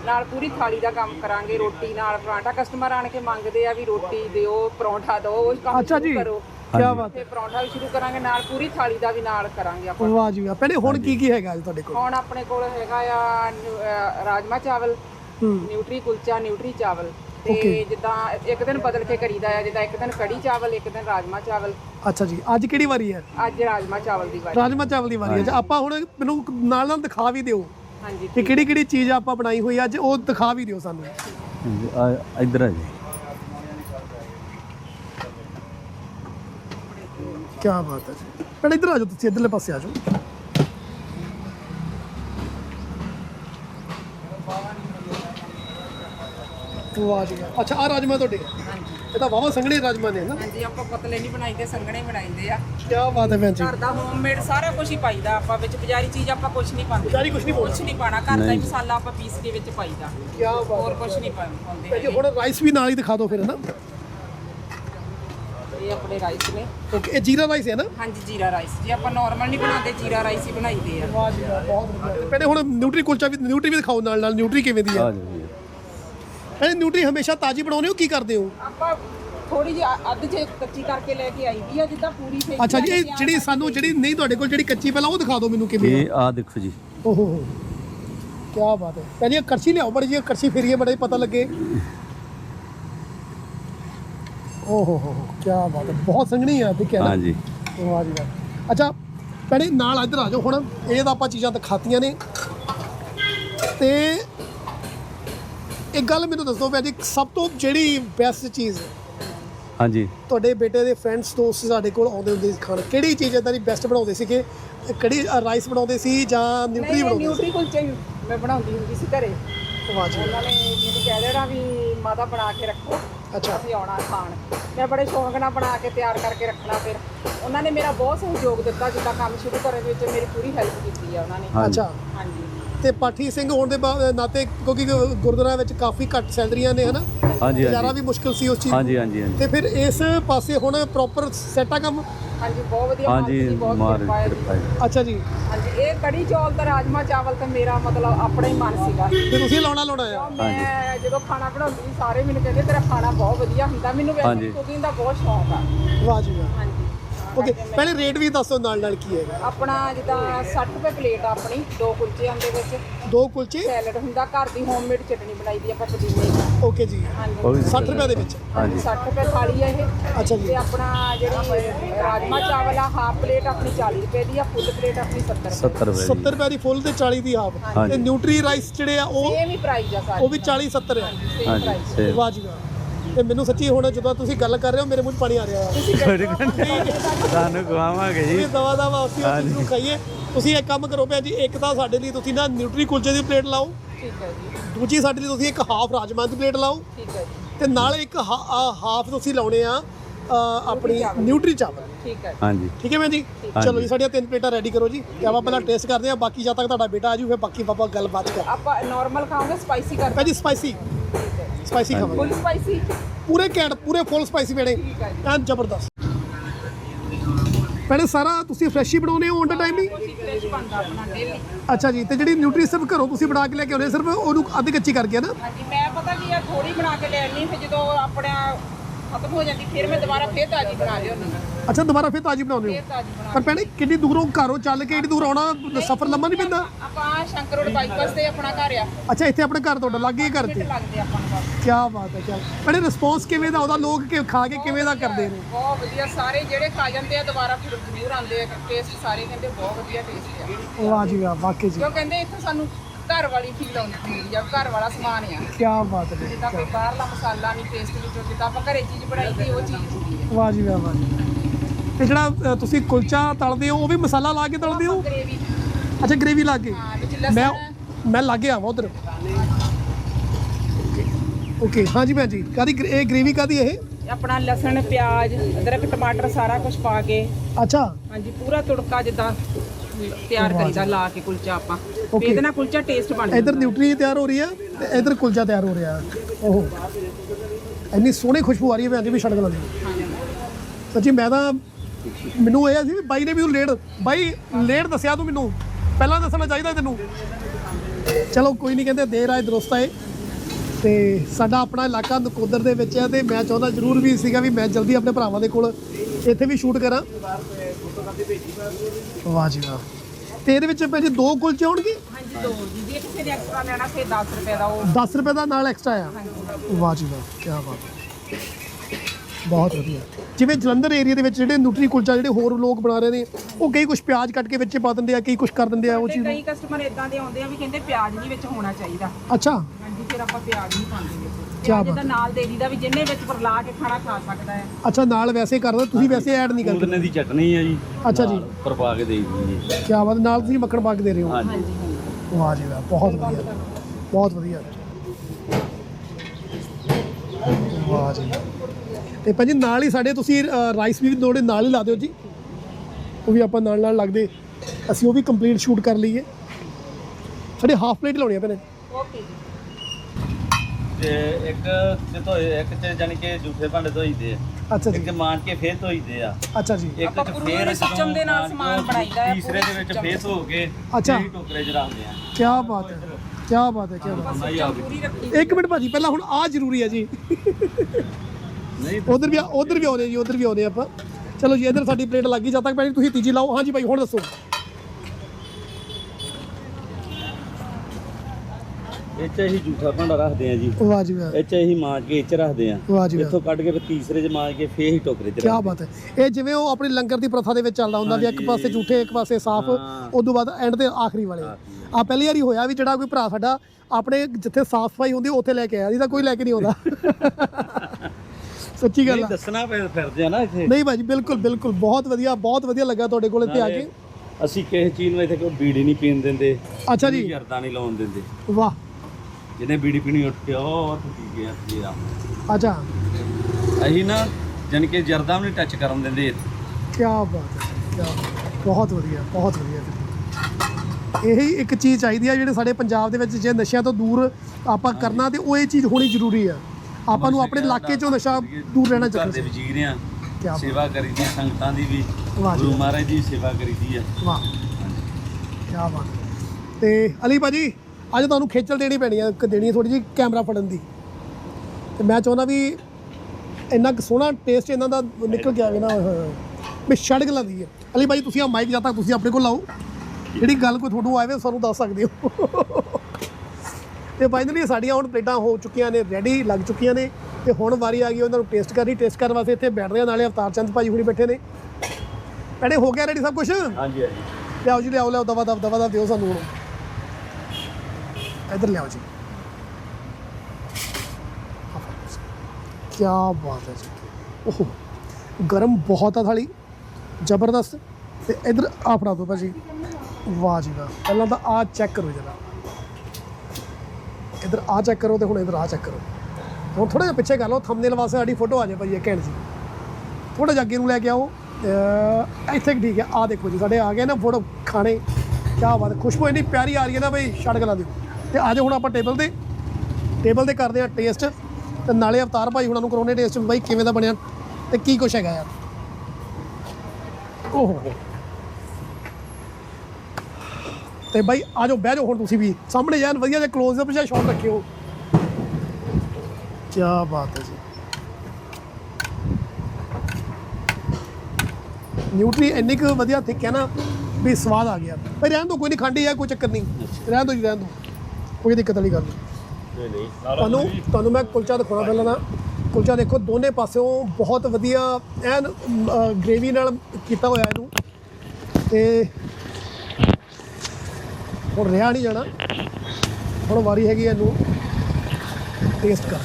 ਨਾਲ ਪੂਰੀ ਥਾਲੀ ਦਾ ਕੰਮ ਕਰਾਂਗੇ ਰੋਟੀ ਨਾਲ ਪਰਾਂਠਾ। ਕਸਟਮਰ ਆਣ ਕੇ ਮੰਗਦੇ ਆ ਵੀ ਰੋਟੀ ਦਿਓ ਪਰੌਂਠਾ ਦਿਓ ਉਹ ਕੰਮ ਅੱਛਾ ਸ਼ੁਰੂ ਜੀ। ਕਰੋ। ਕੀ ਬਾਤ ਤੇ ਪਰੌਂਠਾ ਵੀ ਸ਼ੁਰੂ ਕਰਾਂਗੇ ਨਾਲ ਪੂਰੀ ਥਾਲੀ ਦਾ ਵੀ ਨਾਲ ਕਰਾਂਗੇ ਆਪਾਂ। ਹੈ ਵਾਹ ਜੀ ਵਾਹ। ਭੈਣੇ ਹੁਣ ਕੀ ਕੀ ਹੈਗਾ ਅੱਜ ਤੁਹਾਡੇ ਕੋਲ? ਹੁਣ ਆਪਣੇ ਕੋਲ ਹੈਗਾ ਆ ਨਿਊ- ਅਹ ਰਾਜਮਾ ਚਾਵਲ ਨਿਊਟਰੀ ਕੁਲਚਾ ਨਿਊਟਰੀ ਚਾਵਲ। Okay. ਤੇ ਜਿੱਦਾਂ ਇੱਕ ਦਿਨ ਬਦਲ ਕੇ ਕਰੀਦਾ ਆ ਜਿੱਦਾਂ ਇੱਕ ਦਿਨ ਕੜੀ ਚਾਵਲ ਇੱਕ ਦਿਨ ਰਾਜਮਾ ਚਾਵਲ। ਅੱਛਾ ਜੀ ਅੱਜ ਕਿਹੜੀ ਵਾਰੀ ਹੈ? ਅੱਜ ਰਾਜਮਾ ਚਾਵਲ ਦੀ ਵਾਰੀ। ਰਾਜਮਾ ਚਾਵਲ ਦੀ ਵਾਰੀ ਹੈ। ਅੱਛਾ ਆਪਾਂ ਹੁਣ ਮੈਨੂੰ ਨਾਲ ਨਾਲ ਦਿਖਾ ਵੀ ਦਿਓ ਹਾਂਜੀ ਕਿ ਕਿਹੜੀ ਕਿਹੜੀ ਚੀਜ਼ ਆਪਾਂ ਬਣਾਈ ਹੋਈ ਅੱਜ ਉਹ ਦਿਖਾ ਵੀ ਦਿਓ ਸਾਨੂੰ। ਹਾਂਜੀ, ਆ- ਇੱਧਰ ਹੈ ਜੀ। ਕੀ ਬਾਤ ਹੈ ਜੀ। ਭੈਣੇ ਇੱਧਰ ਆ ਜਾਓ ਤੁਸੀਂ ਇੱਧਰਲੇ ਪਾਸੇ ਆ ਜਾਓ। ਵਾਹ। ਅੱਛਾ ਆ ਰਾਜਮਾ ਤੁਹਾਡੇ ਇਹ ਤਾਂ ਵਾਵਾ ਸੰਘਣੇ ਰਾਜਮਾ ਨੇ ਨਾ। ਹਾਂਜੀ ਆਪਾਂ ਪਤਲੇ ਨਹੀਂ ਬਣਾਈਦੇ ਸੰਘਣੇ ਬਣਾਈਦੇ ਆ। ਕੀ ਬਾਤ ਹੈ ਭੈਣ ਜੀ। ਘਰ ਦਾ ਹੋਮਮੇਡ ਸਾਰਾ ਕੁਝ ਹੀ ਪਾਈਦਾ ਆਪਾਂ ਵਿੱਚ। ਬਾਜ਼ਾਰੀ ਚੀਜ਼ ਆਪਾਂ ਕੁਝ ਨਹੀਂ ਪਾਉਂਦੇ। ਬਾਜ਼ਾਰੀ ਕੁਛ ਨਹੀਂ ਪਾਉਣਾ। ਕੁਝ ਨਹੀਂ ਪਾਣਾ ਘਰ ਦਾ ਹੀ ਮਸਾਲਾ ਆਪਾਂ ਪੀਸ ਕੇ ਵਿੱਚ ਪਾਈਦਾ। ਕੀ ਬਾਤ ਹੋਰ ਕੁਝ ਨਹੀਂ ਪਾਉਂਦੇ ਭੈਣ ਜੀ। ਹੁਣ ਰਾਈਸ ਵੀ ਨਾਲ ਹੀ ਦਿਖਾ ਦਿਓ ਫਿਰ ਨਾ? ਇਹ ਆਪਣੇ ਰਾਈਸ ਨੇ। ਓਕੇ ਇਹ ਜੀਰਾ ਰਾਈਸ ਹੈ ਨਾ? ਹਾਂਜੀ ਜੀਰਾ ਰਾਈਸ ਜੀ ਆਪਾਂ ਨਾਰਮਲ ਨਹੀਂ ਬਣਾਉਂਦੇ ਜੀਰਾ ਰਾਈਸ ਹੀ ਬਣਾਈਦੇ ਆ। ਵਾਹ ਜੀ ਵਾਹ, ਬਹੁਤ ਵਧੀਆ। ਪਹਿਲੇ ਹੁਣ ਨਿਊਟਰੀ ਕੁਲਚਾ ਵੀ ਨਿਊਟਰੀ ਵੀ ਦਿਖਾਓ ਨਾਲ ਨਾਲ ਨਿਊਟਰੀ ਕਿਵੇਂ ਦੀ ਆ ਹੈ ਜਾਓ ਜੀ ਪਹਿਲੇ ਨਿਊਟਰੀ ਹਮੇਸ਼ਾ ਤਾਜ਼ੀ ਬਣਾਉਂਦੇ ਹੋ ਕੀ ਕਰਦੇ ਹੋ? ਆਪਾਂ ਥੋੜੀ ਜਿਹੀ ਅ- ਅੱਧ ਜੇ ਕੱਚੀ ਕਰਕੇ ਲੈ ਕੇ ਆਈ ਦੀ ਆ ਜਿੱਦਾਂ ਪੂਰੀ ਫੇਕ ਅੱਛਾ ਜੀ ਇਹ ਜਿਹੜੀ ਸਾਨੂੰ ਜਿਹੜੀ ਨਹੀਂ ਤੁਹਾਡੇ ਕੋਲ ਜਿਹੜੀ ਕੱਚੀ ਪਹਿਲਾਂ ਉਹ ਦਿਖਾ ਦਿਓ ਮੈਨੂੰ ਕਿਵੇਂ ਇਹ ਆ। ਦੇਖੋ ਜੀ। ਓਹੋ ਹੋ ਕੀ ਬਾਤ ਹੈ। ਪਹਿਲੇ ਇਹ ਕੜਛੀ ਲਿਆਓ ਬੜੀ ਜੀ ਕੜਛੀ ਫੇਰੀਏ ਬੜਾ ਪਤਾ ਲੱਗੇ। ਓਹੋ ਹੋ ਕੀ ਬਾਤ ਹੈ ਬਹੁਤ ਸੰਘਣੀ ਆ ਦੇਖਿਆ ਨਾ? ਹਾਂਜੀ। ਵਾਹ ਜੀ ਵਾਹ ਅੱਛਾ ਪਹਿਲੇ ਨਾਲ ਇੱਧਰ ਆ ਜਾਓ ਹੁਣ। ਇਹ ਤਾਂ ਆਪਾਂ ਚੀਜ਼ਾਂ ਦਿਖਾਤੀਆਂ ਨੇ। ਤੇ ਇੱਕ ਗੱਲ ਮੈਨੂੰ ਦੱਸੋ ਭੈਣ ਜੀ ਸਭ ਤੋਂ ਜਿਹੜੀ ਬੈਸਟ ਚੀਜ਼ ਹਾਂਜੀ। ਤੁਹਾਡੇ ਬੇਟੇ ਦੇ ਫਰੈਂਡਸ ਦੋਸਤ ਸਾਡੇ ਕੋਲ ਆਉਂਦੇ ਹੁੰਦੇ ਸੀ ਖਾਣ ਕਿਹੜੀ ਚੀਜ਼ ਇਦਾਂ ਦੀ ਬੈਸਟ ਬਣਾਉਂਦੇ ਸੀਗੇ? ਕੜੀ ਰਾਈਸ ਬਣਾਉਂਦੇ ਸੀ ਜਾਂ ਨਿਊਟਰੀ ਬਣਾਉਂਦੇ ਨਿਊਟਰੀ ਕੁਲਚੇ ਮੈਂ ਬਣਾਉਂਦੀ ਹੁੰਦੀ ਸੀ ਘਰੇ। ਸੀ ਵਾਹ ਜੀ ਉਹਨਾਂ ਨੇ ਮੈਨੂੰ ਕਹਿ ਦੇਣਾ ਵੀ ਮਾਤਾ ਬਣਾ ਕੇ ਰੱਖੋ। ਅੱਛਾ। ਅਸੀਂ ਆਉਣਾ ਖਾਣ। ਮੈਂ ਬੜੇ ਸ਼ੌਂਕ ਨਾਲ ਬਣਾ ਕੇ ਤਿਆਰ ਕਰਕੇ ਰੱਖਣਾ ਫਿਰ। ਉਹਨਾਂ ਨੇ ਮੇਰਾ ਬਹੁਤ ਸਹਿਯੋਗ ਦਿੱਤਾ ਜਿੱਦਾਂ ਕੰਮ ਸ਼ੁਰੂ ਕਰਨ ਵਿੱਚ ਮੇਰੀ ਪੂਰੀ ਹੈਲਪ ਕੀਤੀ ਆ ਉਹਨਾਂ ਨੇ। ਹਾਂਜੀ। ਅੱਛਾ। ਹਾਂਜੀ। ਤੇ ਪਾਠੀ ਸਿੰਘ ਹੋਣ ਦੇ ਬਾ- ਨਾਤੇ ਕਿਉਂਕਿ ਗੁਰਦੁਆਰਾ ਵਿੱਚ ਕਾਫੀ ਘੱਟ ਸੈਲਰੀਆਂ ਨੇ ਹਨਾ? ਹਾਂਜੀ ਗੁਜ਼ਾਰਾ ਵੀ ਮੁਸ਼ਕਲ ਸੀ ਉਸ ਚੀਜ਼ ਹਾਂਜੀ ਹਾਂਜੀ ਹਾਂਜੀ। ਤੇ ਫਿਰ ਇਸ ਪਾਸੇ ਹੁਣ ਪ੍ਰੋਪਰ ਸੈਟ ਕੰਮ? ਹਾਂਜੀ ਬਹੁਤ ਵਧੀਆ ਹਾਂਜੀ ਮਾਲਕ ਦੀ ਬਹੁਤ ਮਾਰ ਕਿਰਪਾ ਹੈ ਜੀ। ਕਿਰਪਾ ਜੀ। ਅੱਛਾ ਜੀ। ਹਾਂਜੀ ਇਹ ਕੜੀ ਚੌਲ ਤੇ ਰਾਜਮਾ ਚਾਵਲ ਤੇ ਮੇਰਾ ਮਤਲਬ ਆਪਣਾ ਹੀ ਮਨ ਸੀਗਾ। ਤੇ ਤੁਸੀਂ ਲਾਉਣਾ ਲਾਉਣਾ ਆ? ਮੈਂ ਜਦੋਂ ਖਾਣਾ ਬਣਾਉਂਦੀ ਸੀ ਸਾਰੇ ਮੈਨੂੰ ਕਹਿੰਦੇ ਤੇਰਾ ਖਾਣਾ ਬਹੁਤ ਵਧੀਆ ਹੁੰਦਾ। ਮੈਨੂੰ ਵੈਸੇ ਹਾਂਜੀ। ਕੁਕਿੰਗ ਦਾ ਬਹੁਤ ਸ਼ੌਂਕ ਆ। ਵਾਹ ਜੀ ਵਾਹ। ਹਾਂਜੀ। ਓਕੇ ਪਹਿਲੇ ਰੇਟ ਵੀ ਦੱਸੋ ਨਾਲ ਨਾਲ ਕੀ ਹੈਗਾ। ਆਪਣਾ ਜਿੱਦਾਂ 60 ਰੁਪਏ ਪਲੇਟ ਆ ਆਪਣੀ ਦੋ ਕੁਲਚੇ ਆਂਦੇ ਵਿੱਚ। ਦੋ ਕੁਲਚੇ? ਸੈਲਡ ਹੁੰਦਾ ਘਰ ਦੀ ਹੋਮਮੇਡ ਚਟਨੀ ਬਣਾਈ ਦੀ ਆਪਾਂ ਪੁਦੀਨੇ ਦੀ। ਓਕੇ ਜੀ। ਹਾਂਜੀ। ਉਹ ਵੀ 60 ਰੁਪਏ ਦੇ ਵਿੱਚ? ਹਾਂਜੀ 60 ਰੁਪਏ ਥਾਲੀ ਆ ਇਹ। ਅੱਛਾ ਜੀ। ਤੇ ਆਪਣਾ ਜਿਹੜੀ ਰਾਜਮਾ ਚਾਵਲ ਆ ਹਾਫ ਪਲੇਟ ਆਪਣੀ 40 ਰੁਪਏ ਦੀ ਆ ਫੁੱਲ ਪਲੇਟ ਆਪਣੀ 70 ਰੁਪਏ 70 ਰੁਪਏ 70 ਰੁਪਏ ਦੀ ਫੁੱਲ ਤੇ 40 ਦੀ ਹਾਫ। ਤੇ ਨਿਊਟਰੀ ਰਾਈਸ ਜਿਹੜੇ ਆ ਉਹ ਸੇਮ ਹੀ ਪ੍ਰਾਈਸ ਆ ਸਾਰੇ ਉਹ ਵੀ 40 70 ਆ। ਸੇਮ ਹਾਂਜੀ ਵਾਹ ਜੀ ਵਾਹ। ਤੇ ਮੈਨੂੰ ਸੱਚੀ ਹੁਣ ਜਦੋਂ ਤੁਸੀਂ ਗੱਲ ਕਰ ਰਹੇ ਹੋ ਮੇਰੇ ਮੂੰਹ 'ਚ ਪਾਣੀ ਆ ਰਿਹਾ ਆ ਤੁਹਾਨੂੰ ਖਵਾਵਾਂਗੇ ਇਹ ਜੀ ਦਵਾ ਦਵਾ ਅਸੀਂ ਉਸ ਚੀਜ਼ ਨੂੰ ਖਾਈਏ। ਤੁਸੀਂ ਇੱਕ ਕੰਮ ਕਰੋ ਭੈਣ ਜੀ ਇੱਕ ਤਾਂ ਸਾਡੇ ਲਈ ਤੁਸੀਂ ਨਾ ਨਿਊਟਰੀ ਕੁਲਚੇ ਦੀ ਪਲੇਟ ਲਾਓ। ਠੀਕ ਹੈ ਜੀ। ਦੂਜੀ ਸਾਡੇ ਲਈ ਤੁਸੀਂ ਇੱਕ ਹਾਫ ਰਾਜਮਾ ਦੀ ਪਲੇਟ ਲਾਓ। ਠੀਕ ਹੈ ਜੀ। ਤੇ ਨਾਲ ਇੱਕ ਹਾਫ ਤੁਸੀਂ ਲਾਉਣੇ ਆ ਆਪਣੀ ਨਿਊਟਰੀ ਚਾਵਲ। ਠੀਕ ਹੈ ਹਾਂਜੀ। ਠੀਕ ਹੈ ਭੈਣ ਜੀ? ਚਲੋ ਜੀ ਸਾਡੀਆਂ ਤਿੰਨ ਪਲੇਟਾਂ ਰੈਡੀ ਕਰੋ ਜੀ। ਤੇ ਆਪਾਂ ਪਹਿਲਾਂ ਟੇਸਟ ਕਰਦੇ ਆ ਬਾਕੀ ਜਦ ਤੱਕ ਤੁਹਾਡਾ ਬੇਟਾ ਆਜੂ ਫਿਰ ਬਾਕੀ ਆਪਾਂ ਗੱਲਬਾਤ ਕਰ ਆਪਾਂ ਨਾਰਮਲ ਖਾਓਗੇ ਸਪਾਈਸੀ ਕਰ ਭੈਣ ਜੀ ਸਪਾਈਸੀ ਸਪਾਈਸੀ ਖਾਵਾਂਗੇ। ਫੁੱਲ ਸਪਾਈਸੀ ਪੂਰੇ ਕੈਟ ਪੂਰੇ ਫੁੱਲ ਸਪਾਈਸੀ ਹੈ ਜੀ। ਐਨ ਜ਼ਬਰਦਸਤ। ਪਹਿਲੇ ਸਾਰਾ ਤੁਸੀਂ ਫਰੈਸ਼ ਹੀ ਬਣਾਉਨੇ ਹੋ ਔਨ ਦਾ ਟਾਈਮ ਹੀ ਤੁਸੀਂ ਫਰੈਸ਼ ਬਣਦਾ ਆਪਣਾ ਡੇਲੀ ਅੱਛਾ ਜੀ ਤੇ ਜਿਹੜੀ ਨਿਊਟਰੀ ਸਿਰਫ ਘਰੋਂ ਤੁਸੀਂ ਬਣਾ ਕੇ ਲੈ ਕੇ ਆਉਂਦੇ ਸਿਰਫ ਉਹਨੂੰ ਅੱਧ ਕੱਚੀ ਕਰਕੇ ਨਾ? ਹਾਂਜੀ ਮੈਂ ਪਤਾ ਕੀ ਆ ਥੋੜੀ ਬਣਾ ਕੇ ਲੈਣੀ ਫਿਰ ਜਦੋਂ ਆਪਣਾ ਖਤਮ ਹੋ ਜਾਂਦੀ ਫਿਰ ਮੈਂ ਦੁਬਾਰਾ ਫੇਰ ਤਾਜੀ ਬਣਾ ਅੱਛਾ ਦੁਬਾਰਾ ਫਿਰ ਤਾਜੀ ਬਣਾਉਂਦੇ ਫੇਰ ਹੋ ਤਾਜੀ ਬਣਾ ਪਰ ਭੈਣੇ ਕਿੰਨੀ ਦੂਰੋਂ ਘਰੋਂ ਚੱਲ ਕੇ ਏਡੀ ਦੂਰ ਆਉਣਾ ਸਫ਼ਰ ਲੰਮਾ ਨਹੀਂ ਪੈਂਦਾ? ਆਪਾਂ ਸ਼ੰਕਰ ਰੋਡ ਬਾਈਪਾਸ ਤੇ ਆਪਣਾ ਘਰ ਆ। ਅੱਛਾ ਇੱਥੇ ਆਪਣੇ ਘਰ ਤੁਹਾਡਾ ਲੱਗੇ ਹੀ ਘਰ ਤੇ? ਲੱਗਦੇ ਆਪਾਂ ਨੂੰ ਬਸ। ਕੀ ਬਾਤ ਹੈ ਕੀ ਭੈਣੇ ਰਿਸਪੌਂਸ ਕਿਵੇਂ ਦਾ ਉਹਦਾ? ਲੋਕ ਕਿ ਖਾ ਕੇ ਕਿਵੇਂ ਦਾ ਕਰਦੇ ਨੇ? ਬਹੁਤ ਵਧੀਆ ਸਾਰੇ ਜਿਹੜੇ ਖਾ ਜਾਂਦੇ ਆ ਦੁਬਾਰਾ ਫਿਰ ਜ਼ਰੂਰ ਆਉਂਦੇ ਆ। ਟੇਸਟ ਸਾਰੇ ਕਹਿੰਦੇ ਬਹੁਤ ਵਧੀਆ ਟੇਸਟ ਆ। ਵਾਹ ਜੀ ਵਾਹ ਵਾਕਈ ਜੀ। ਕਿਉਂ ਕਹਿੰਦੇ ਇੱਥੇ ਸਾਨੂੰ ਘਰ ਵਾਲੀ ਫੀਲ ਆਉਂਦੀ ਆ ਘਰ ਵਾਲਾ ਸਮਾਨ ਆ। ਕੀ ਬਾਤ ਹੈ ਜਿੱਦਾਂ ਕੋਈ ਬਾਹਰਲਾ ਮਸਾਲਾ ਨਹੀਂ ਟੇਸਟ ਵਿੱਚੋਂ ਜਿੱਦਾਂ ਆਪਾਂ ਘਰੇ ਚੀਜ਼ ਬਣਾਈ ਦੀ ਉਹ ਚੀਜ਼ ਹੁੰਦੀ ਹੈ। ਵਾਹ ਜੀ ਵਾਹ ਵਾਹ ਜੀ। ਤੇ ਜਿਹੜਾ ਅ, ਤੁਸੀਂ ਕੁਲਚਾ ਤਲਦੇ ਹੋ ਉਹ ਵੀ ਮਸਾਲਾ ਲਾ ਕੇ ਤਲਦੇ ਹੋ? ਗ੍ਰੇਵੀ ਅੱਛਾ ਗ੍ਰੇਵੀ ਲਾ ਕੇ? ਹਾਂ ਵਿੱਚ ਮੈਂ ਲਸਣ। ਮੈਂ ਲਾਗੇ ਆਵਾਂ ਉਧਰ। ਓਕੇ। ਹਾਂਜੀ ਭੈਣ ਜੀ ਕਾਦੀ ਇਹ ਗ੍ਰੇਵੀ ਕਾਦੀ ਇਹ? ਆਪਣਾ ਲਸਣ ਪਿਆਜ਼ ਅਦਰਕ ਟਮਾਟਰ ਸਾਰਾ ਕੁਝ ਪਾ ਕੇ। ਅੱਛਾ। ਹਾਂਜੀ ਪੂਰਾ ਤੁੜਕਾ ਜਿੱਦਾਂ ਤਿਆਰ ਕਰੀਦਾ ਲਾ ਕੇ ਕੁਲਚਾ ਆਪਾਂ। Okay. ਇਹਦੇ ਨਾਲ ਕੁਲਚਾ ਟੇਸਟ ਬਣ ਇਧਰ ਨਿਊਟਰੀ ਤਿਆਰ ਹੋ ਰਹੀ ਹੈ ਤੇ ਇਧਰ ਕੁਲਚਾ ਤਿਆਰ ਹੋ ਰਿਹਾ। ਓਹੋ। ਇੰਨੀ ਸੋਹਣੀ ਖੁਸ਼ਬੂ ਆ ਰਹੀ ਹੈ ਭੈਣ ਜੀ ਵੀ ਛੜਕ ਲੱਗੀ। ਸੱਚੀ ਮੈਂ ਤਾਂ ਮੈਨੂੰ ਇਹ ਸੀ ਵੀ ਬਾਈ ਨੇ ਵੀ ਲੇਟ ਬਾਈ ਲੇਟ ਦੱਸਿਆ ਤੂੰ ਮੈਨੂੰ। ਪਹਿਲਾਂ ਦੱਸਣਾ ਚਾਹੀਦਾ ਤੈਨੂੰ। ਚਲੋ ਕੋਈ ਨਹੀਂ ਕਹਿੰਦੇ ਦੇਰ ਆਏ ਦਰੁਸਤ ਆਏ ਤੇ ਸਾਡਾ ਆਪਣਾ ਇਲਾਕਾ ਨਕੋਦਰ ਦੇ ਵਿੱਚ ਹੈ ਤੇ ਮੈਂ ਚਾਹੁੰਦਾ ਜ਼ਰੂਰ ਵੀ ਸੀਗਾ ਵੀ ਮੈਂ ਜਲਦੀ ਆਪਣੇ ਭਰਾਵਾਂ ਦੇ ਕੋਲ ਇੱਥੇ ਵੀ ਸ਼ੂਟ ਕਰਾਂ। ਵਾਹ ਜੀ ਵਾਹ। ਤੇ ਇਹਦੇ ਵਿੱਚ ਭਾਜੀ ਦੋ ਕੁਲਚੇ ਹੋਣਗੇ? ਹਾਂਜੀ ਦੋ ਜੀ। ਜੇ ਕਿਸੇ ਨੇ ਐਕਸਟਰਾ ਲੈਣਾ ਫਿਰ 10 ਰੁਪਏ ਦਾ ਉਹ। 10 ਰੁਪਏ ਦਾ ਨਾਲ ਐਕਸਟਰਾ ਆ? ਵਾਹ ਜੀ ਵਾਹ ਕੀ ਬਾਤ ਹੈ। ਬਹੁਤ ਵਧੀਆ। ਜਿਵੇਂ ਜਲੰਧਰ ਏਰੀਆ ਦੇ ਵਿੱਚ ਜਿਹੜੇ ਨਿਊਟਰੀ ਕੁਲਚਾ ਜਿਹੜੇ ਹੋਰ ਲੋਕ ਬਣਾ ਰਹੇ ਨੇ ਉਹ ਕਈ ਕੁਝ ਪਿਆਜ਼ ਕੱਟ ਕੇ ਵਿੱਚ ਪਾ ਦਿੰਦੇ ਆ ਕਈ ਕੁਝ ਕਰ ਦਿੰਦੇ ਆ ਉਹ ਚੀਜ਼ ਕਈ ਕਸਟਮਰ ਇਦਾਂ ਦੇ ਆਉਂਦੇ ਆ ਵੀ ਕਹਿੰਦੇ ਪਿਆਜ਼ ਨਹੀਂ ਵਿੱਚ ਹੋਣਾ ਚਾਹੀਦਾ। ਅੱਛਾ। ਹਾਂਜੀ ਫਿਰ ਆਪਾਂ ਪਿਆਜ਼ ਨਹੀਂ ਪਾਉਂਦੇ। ਵਿੱਚ ਕਿਆ ਪਿਆਜ਼ ਦਾ ਨਾਲ ਦੇ ਦੀਦਾ ਵੀ ਜਿੰਨੇ ਵਿੱਚ ਪਰਲਾ ਕੇ ਖਾਣਾ ਖਾ ਸਕਦਾ ਹੈ। ਅੱਛਾ ਨਾਲ ਵੈਸੇ ਕਰਦਾ ਤੁਸੀਂ ਵੈਸੇ ਐਡ ਨਹੀਂ ਕਰਦੇ। ਪੁਦੀਨੇ ਦੀ ਚਟਨੀ ਹੈ ਜੀ। ਅੱਛਾ ਜੀ। ਉੱਪਰ ਪਾ ਕੇ ਦੇਈ ਦੀ ਜੀ। ਕੀ ਬਾਤ ਨਾਲ ਤੁਸੀਂ ਮੱਖਣ ਪਾ ਕੇ ਦੇ ਰਹੇ ਹੋ? ਹਾਂਜੀ। ਹਾਂਜੀ ਹਾਂਜੀ ਵਾਹ ਜੀ ਵਾਹ ਬਹੁਤ ਵਧੀਆ। ਬਹੁਤ ਵਧੀਆ। ਵਾਹ ਜੀ ਤੇ ਭਾਜੀ ਨਾਲ ਹੀ ਸਾਡੇ ਤੁਸੀਂ ਰਾਈਸ ਵੀ ਥੋੜੇ ਨਾਲ ਹੀ ਲਾ ਦਿਓ ਜੀ। ਉਹ ਵੀ ਆਪਾਂ ਨਾਲ ਨਾਲ ਲੱਗਦੇ। ਅਸੀਂ ਉਹ ਵੀ ਕੰਪਲੀਟ ਸ਼ੂਟ ਕਰ ਲਈਏ। ਸਾਡੇ ਹਾਫ ਪਲੇਟ ਲਾਉਣੀ ਆ ਭੈਣੇ। ਓਕੇ ਜੀ। ਤੇ ਇੱਕ ਤੇ ਧੋਏ ਇੱਕ ਚ ਜਾਨੀ ਕਿ ਜੂਠੇ ਭਾਂਡੇ ਧੋਈਦੇ ਆ। ਅੱਛਾ ਇੱਕ ਜੀ। ਚ ਮਾਂਜ ਕੇ ਫੇਰ ਧੋਈਦੇ ਆ। ਅੱਛਾ ਜੀ। ਇੱਕ ਆਪਾਂ ਚ ਪੂਰੇ ਫੇਰ system ਦੇ ਨਾਲ ਜਦੋਂ ਸਮਾਨ ਬਣਾਈਦਾ ਹੈ, ਤੀਸਰੇ ਦੇ ਵਿੱਚ ਪੂਰੇ ਫੇਰ ਧੋ ਕੇ ਅੱਛਾ। ਫੇਰ ਹੀ ਟੋਕਰੇ 'ਚ ਰੱਖਦੇ ਆ। ਕੀ ਬਾਤ ਹੈ ਕੀ ਬਾਤ ਹੈ ਕੀ ਬਾਤ ਹੁੰਦਾ ਹੀ। ਆ ਗਈ। ਪੂਰੀ ਰੱਖੀ ਹੈ। ਇੱਕ ਮਿੰਟ ਭਾਜੀ ਪਹਿਲਾਂ ਹੁਣ ਆ ਜ਼ਰੂਰੀ ਹੈ ਜੀ। ਨਹੀਂ ਉਧਰ ਵੀ ਉਧਰ ਵੀ ਆਉਂਦੇ ਜੀ ਉਧਰ ਵੀ ਆਉਂਦੇ ਆਪਾਂ। ਚਲੋ ਜੀ ਇਧਰ ਸਾਡੀ ਪਲੇਟ ਲੱਗੀ ਜਦ ਤੱਕ ਭਾਜੀ ਤੁਸੀਂ ਤੀਜੀ ਲਾਓ। ਹਾਂਜੀ ਭਾਈ ਹੁਣ ਦੱਸੋ। ਇਹ ਚ ਅਸੀਂ ਜੂਠਾ ਭਾਂਡਾ ਰੱਖਦੇ ਆ ਜੀ। ਵਾਹ ਜੀ ਵਾਹ। ਇਹ ਚ ਅਸੀਂ ਮਾਂਜ ਕੇ ਇਹ ਚ ਰੱਖਦੇ ਆ ਵਾਹ ਜੀ ਵਾਹ। ਇੱਥੋਂ ਕੱਢ ਕੇ ਫਿਰ ਤੀਸਰੇ 'ਚ ਮਾਂਜ ਕੇ ਫੇਰ ਹੀ ਟੋਕਰੇ 'ਚ ਕੀ ਰੱਖਦੇ ਬਾਤ ਹੈ। ਇਹ ਜਿਵੇਂ ਉਹ ਆਪਣੀ ਲੰਗਰ ਦੀ ਪ੍ਰਥਾ ਦੇ ਵਿੱਚ ਚੱਲਦਾ ਹੁੰਦਾ ਵੀ ਇੱਕ। ਪਾਸੇ ਝੂਠੇ ਇੱਕ ਪਾਸੇ ਸਾਫ਼ ਹਾਂ। ਉਦੋਂ ਬਾਅਦ ਐਂਡ ਤੇ ਆਖਰੀ ਵਾਲੇ। ਆ ਪਹਿਲੀ ਵਾਰੀ ਹੋਇਆ ਵੀ ਜਿਹੜਾ ਕੋਈ ਭਰਾ ਸਾਡਾ ਆਪਣੇ ਜਿੱਥੇ ਸਾਫ਼ ਸਫ਼ਾਈ ਹੁੰਦੀ ਉੱਥੇ ਲੈ ਕੇ ਆਇਆ ਤਾਂ ਕੋਈ ਲੈ ਕੇ ਨਹੀਂ ਆਉਂਦਾ। <laughs> ਸੱਚੀ ਗੱਲ ਨਹੀਂ ਆ ਦੱਸਣਾ ਫਿਰ ਫਿਰਦੇ ਆ ਨਾ ਇੱਥੇ। ਨਹੀਂ ਭਾਜੀ ਬਿਲਕੁਲ ਬਿਲਕੁਲ। ਬਹੁਤ ਵਧੀਆ ਬਹੁਤ ਵਧੀਆ ਲੱਗਾ ਤੁਹਾਡੇ ਕੋਲ ਇੱਥੇ ਆ ਕੇ। ਅਸੀਂ ਕਿਸੇ ਚੀਜ਼ ਨੂੰ ਇੱਥੇ ਕੋਈ ਬੀੜੀ ਨਹੀਂ ਪੀਣ ਦਿੰਦੇ ਅੱਛਾ ਜੀ। ਜਰਦਾ ਨਹੀਂ ਲਾਉਣ ਦਿੰਦੇ। ਵਾਹ। ਜਿਹਨੇ ਬੀੜੀ ਪੀਣੀ ਉੱਠ ਕੇ ਉਹ ਉੱਠ ਪੀ ਗਿਆ ਜੀ ਆ ਅੱਛਾ। ਅਸੀਂ ਨਾ ਜਾਣੀ ਕਿ ਜਰਦਾ ਵੀ ਨਹੀਂ ਟੱਚ ਕਰਨ ਦਿੰਦੇ। ਕੀ ਬਾਤ ਹੈ ਕਿਆ। ਬਹੁਤ ਵਧੀਆ ਬਹੁਤ ਵਧੀਆ। ਇਹੀ ਇੱਕ ਚੀਜ਼ ਚਾਹੀਦੀ ਆ ਜਿਹੜੇ ਸਾਡੇ ਪੰਜਾਬ ਦੇ ਵਿੱਚ ਜੇ ਨਸ਼ਿਆਂ ਤੋਂ ਦੂਰ ਆਪਾਂ ਕਰਨਾ ਤੇ ਉਹ ਇਹ ਚੀਜ਼ ਹੋਣੀ ਜ਼ਰੂਰੀ ਆ। ਆਪਾਂ ਨੂੰ ਆਪਣੇ ਇਲਾਕੇ ਚੋਂ ਨਸ਼ਾ ਦੂਰ ਰਹਿਣਾ ਘਰ ਦੇ ਚਾਹੀਦਾ। ਵਜ਼ੀਰ ਆ ਸੇਵਾ ਕਰੀਦੀ ਸੰਗਤਾਂ ਦੀ ਵੀ। ਗੁਰੂ ਮਹਾਰਾਜ ਦੀ ਸੇਵਾ ਕਰੀਦੀ ਆ। ਵਾਹ। ਕੀ ਬਾਤ। ਤੇ ਅਲੀ ਭਾਜੀ ਅੱਜ ਤੁਹਾਨੂੰ ਖੇਚਲ ਦੇਣੀ ਪੈਣੀ ਇੱਕ ਦੇਣੀ ਥੋੜੀ ਜਿਹੀ ਕੈਮਰਾ ਫੜਨ ਦੀ। ਤੇ ਮੈਂ ਚਾਹੁੰਦਾ ਵੀ ਇੰਨਾ ਕੁ ਸੋਹਣਾ ਟੇਸਟ ਇਹਨਾਂ ਦਾ ਨਿਕਲ ਕੇ ਆਵੇ ਨਾ ਓਏ ਹੋਏ ਹੋਏ। ਵੀ ਛੜਕ ਲਾਂਦੀ ਹੈ ਅਲੀ ਭਾਜੀ ਤੁਸੀਂ ਆ ਮਾਈਕ ਜਦ ਤੱਕ ਤੁਸੀਂ ਆਪਣੇ ਕੋਲ ਲਾਓ। ਜਿਹੜੀ ਗੱਲ ਕੋਈ ਤੁਹਾਨੂੰ ਆਵੇ ਸਾਨੂੰ ਦੱਸ ਸਕਦੇ ਹੋ। ਤੇ ਫਾਈਨਲੀ ਸਾਡੀਆਂ ਹੁਣ ਪਲੇਟਾਂ ਹੋ ਚੁੱਕੀਆਂ ਨੇ ਰੈਡੀ ਲੱਗ ਚੁੱਕੀਆਂ ਨੇ। ਤੇ ਹੁਣ ਵਾਰੀ ਆ ਗਈ ਉਹਨਾਂ ਨੂੰ ਟੇਸਟ ਕਰਨੀ। ਟੇਸਟ ਕਰਨ ਵਾਸਤੇ ਇੱਥੇ ਬੈਠ ਰਹੇ ਨਾਲੇ ਅਵਤਾਰ ਚੰਦ ਭਾਈ ਹੁਣੀ ਬੈਠੇ ਨੇ। ਭੈਣੇ ਹੋ ਗਿਆ ਰੈਡੀ ਸਭ ਕੁਝ ਹਾਂਜੀ ਹਾਂਜੀ। ਲਿਆਓ ਜੀ ਲਿਆਓ ਲਿਆਓ ਦਵਾ ਦਵ ਦਵਾ ਦਵ ਦਿਓ ਸਾਨੂੰ ਹੁਣ। ਇੱਧਰ ਲਿਆਓ ਜੀ। ਕੀ ਬਾਤ ਹੈ ਜੀ। ਓਹ, ਗਰਮ ਬਹੁਤ ਆ ਥਾਲੀ। ਜ਼ਬਰਦਸਤ। ਤੇ ਇੱਧਰ ਆ ਫੜਾ ਦਿਓ ਭਾਜੀ। ਵਾਹ ਜੀ ਵਾਹ। ਪਹਿਲਾਂ ਤਾਂ ਆ ਚੈੱਕ ਕਰੋ ਜਰਾ। ਇੱਧਰ ਆ ਚੈੱਕ ਕਰੋ ਤੇ ਹੁਣ ਇੱਧਰ ਆ ਚੈੱਕ ਕਰੋ। ਹੁਣ ਥੋੜਾ ਜਿਹਾ ਪਿੱਛੇ ਕਰ ਲਓ। ਥੰਬਨੇਲ ਵਾਸਤੇ ਸਾਡੀ ਫੋਟੋ ਆ ਜਾਏ ਭਾਜੀ ਇਹ ਘੈਂਟ ਜੀ। ਥੋੜਾ ਜਿਹਾ ਅੱਗੇ ਨੂੰ ਲੈ ਕੇ ਆਓ। ਇੱਥੇ ਠੀਕ ਹੈ? ਆ ਦੇਖੋ ਜੀ, ਸਾਡੇ ਆ ਗਏ ਨਾ ਫੋਟੋ ਖਾਣੇ। ਕੀ ਬਾਤ ਹੈ। ਖੁਸ਼ਬੂ ਇੰਨੀ ਪਿਆਰੀ ਆ ਰਹੀ ਹੈ ਨਾ ਬਈ ਛੱਡ ਗਲਾ ਦਿਓ ਤੇ ਆ ਹੁਣ ਆਪਾਂ ਟੇਬਲ ਤੇ। ਟੇਬਲ ਤੇ ਕਰਦੇ ਆ ਟੇਸਟ। ਤੇ ਨਾਲੇ ਅਵਤਾਰ ਭਾਈ ਹੁਣਾਂ ਨੂੰ ਕਰਾਉਣੇ ਟੇਸਟ ਬਾਈ ਕਿਵੇਂ ਦਾ ਬਣਿਆ ਤੇ ਕੀ ਕੁਛ ਹੈਗਾ ਯਾਰ। ਓਹੋ। ਤੇ ਬਾਈ ਆ ਬਹਿ ਜਾਓ ਹੁਣ ਤੁਸੀਂ ਵੀ। ਸਾਹਮਣੇ ਯਾਰ ਵਧੀਆ ਜਿਹਾ ক্লোਜ਼ ਅਪ ਜਿਹਾ ਸ਼ਾਟ ਰੱਖਿਓ। ਕੀ ਬਾਤ ਹੈ ਜੀ। ਨਿਊਟਰੀ ਇੰਨੀ ਕੁ ਵਧੀਆ ਥਿਕ ਹੈ ਨਾ ਵੀ ਸਵਾਦ ਆ ਗਿਆ। ਪਰ ਰਹਿਣ ਦੋ ਕੋਈ ਨਹੀਂ ਖਾਂਡੀ ਹੈ, ਕੋਈ ਚੱਕਰ ਨਹੀਂ ਰਹਿਣ ਦੋ ਜੀ, ਰਹਿਣ ਦੋ ਕੋਈ ਦਿੱਕਤ ਵਾਲੀ ਗੱਲ ਨਹੀਂ। ਨਹੀਂ ਨਹੀਂ ਤੁਹਾਨੂੰ ਤੁਹਾਨੂੰ ਮੈਂ ਕੁਲਚਾ ਦਿਖਾਉਣਾ ਪਹਿਲਾਂ ਨਾ। ਕੁਲਚਾ ਦੇਖੋ ਦੋਨੇ ਪਾਸਿਓਂ ਬਹੁਤ ਵਧੀਆ ਐਨ ਗ੍ਰੇਵੀ ਨਾਲ ਕੀਤਾ ਹੋਇਆ ਇਹਨੂੰ। ਤੇ ਹੁਣ ਰਿਹਾ ਨਹੀਂ ਜਾਣਾ। ਹੁਣ ਵਾਰੀ ਹੈਗੀ ਇਹਨੂੰ। ਟੇਸਟ ਕਰ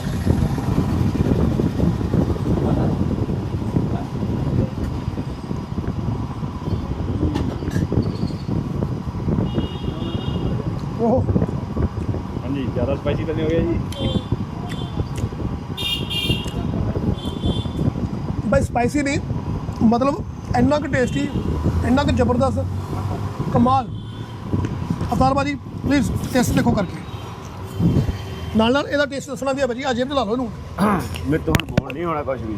ਓਹ ਹਾਂਜੀ ਜ਼ਿਆਦਾ ਸਪਾਈਸੀ ਤਾਂ ਨਹੀਂ ਹੋ ਗਿਆ ਜੀ? ਬਾਈ ਸਪਾਈਸੀ ਨਹੀਂ ਮਤਲਬ ਇੰਨਾ ਕੁ ਟੇਸਟੀ ਇੰਨਾ ਕੁ ਜ਼ਬਰਦਸਤ ਕਮਾਲ। ਅਵਤਾਰ ਭਾਜੀ ਪਲੀਜ਼ ਟੇਸਟ ਦੇਖੋ ਕਰਕੇ। ਨਾਲ ਨਾਲ ਇਹਦਾ ਟੇਸਟ ਦੱਸਣਾ ਵੀ ਹੈ ਭਾਜੀ ਅਜੇ ਤੇ ਲਾ ਲਓ ਇਹਨੂੰ। ਮੇਰੇ ਤੋਂ ਹੁਣ ਬੋਲ ਨਹੀਂ ਹੋਣਾ ਕੁਝ ਵੀ।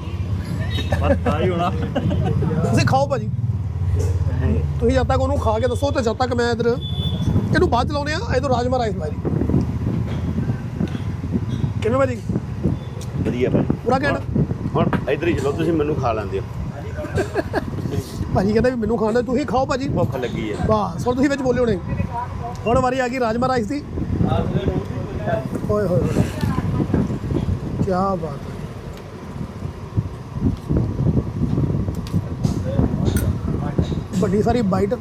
ਬਸ ਤਾਂ ਹੀ ਹੋਣਾ। ਤੁਸੀਂ ਖਾਓ ਭਾਜੀ। ਤੁਸੀਂ ਜਦ ਤੱਕ ਉਹਨੂੰ ਖਾ ਕੇ ਦੱਸੋ ਤੇ ਜਦ ਤੱਕ ਮੈਂ ਇਧਰ ਇਹਨੂੰ ਬਾਅਦ ਚ ਲਾਉਨੇ ਆ ਇਧਰ ਰਾਜਮਾ ਰਾਈਸ ਭਾਜੀ ਕਿਵੇਂ ਭਾਜੀ? ਵਧੀਆ ਭਾਈ ਪੂਰਾ ਘੈਂਟ? ਹੁਣ ਇੱਧਰ ਹੀ ਚਲੋ ਤੁਸੀਂ ਮੈਨੂੰ ਖਾ ਲੈਂਦੇ ਹੋ। ਭਾਜੀ ਕਹਿੰਦਾ ਵੀ ਮੈਨੂੰ ਖਾਣਾ ਤੁਸੀਂ ਖਾਓ ਭਾਜੀ। ਭੁੱਖ ਲੱਗੀ ਹੈ। ਬਸ ਹੁਣ ਤੁਸੀਂ ਵਿੱਚ ਬੋਲੇ ਹੋਣੇ ਹੁਣ ਵਾਰੀ ਆ ਗਈ ਰਾਜਮਾ ਰਾਈਸ ਦੀ। ਓਏ ਹੋਏ ਹੋਏ। ਕੀ ਬਾਤ ਹੈ। ਵੱਡੀ ਸਾਰੀ ਬਾਈਟ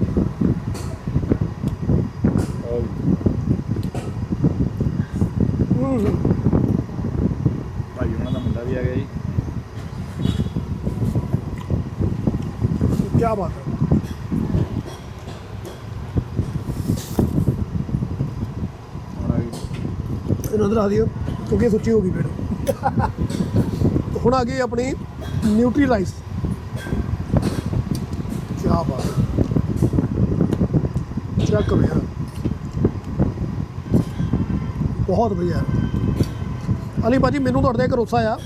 ਹੂੰ ਭਾਈ ਉਹਨਾਂ ਦਾ ਮੁੰਡਾ ਵੀ ਆ ਗਿਆ ਜੀ ਕੀ ਬਾਤ ਇਹਨੂੰ ਅੰਦਰ ਆ ਦਿਓ ਕਿਉਂਕਿ ਇਹ ਸੁੱਚੀ ਹੋ ਗਈ ਪੇੜ ਹੁਣ ਆ ਗਈ ਆਪਣੀ ਨਿਊਟਰੀ ਰਾਈਸ ਕੀ ਬਾਤ ਚੈੱਕ ਕਰੋ ਯਾਰ। ਬਹੁਤ ਵਧੀਆ। ਅਲੀ ਭਾਜੀ ਮੈਨੂੰ ਤੁਹਾਡੇ ਤੇ ਭਰੋਸਾ ਆ।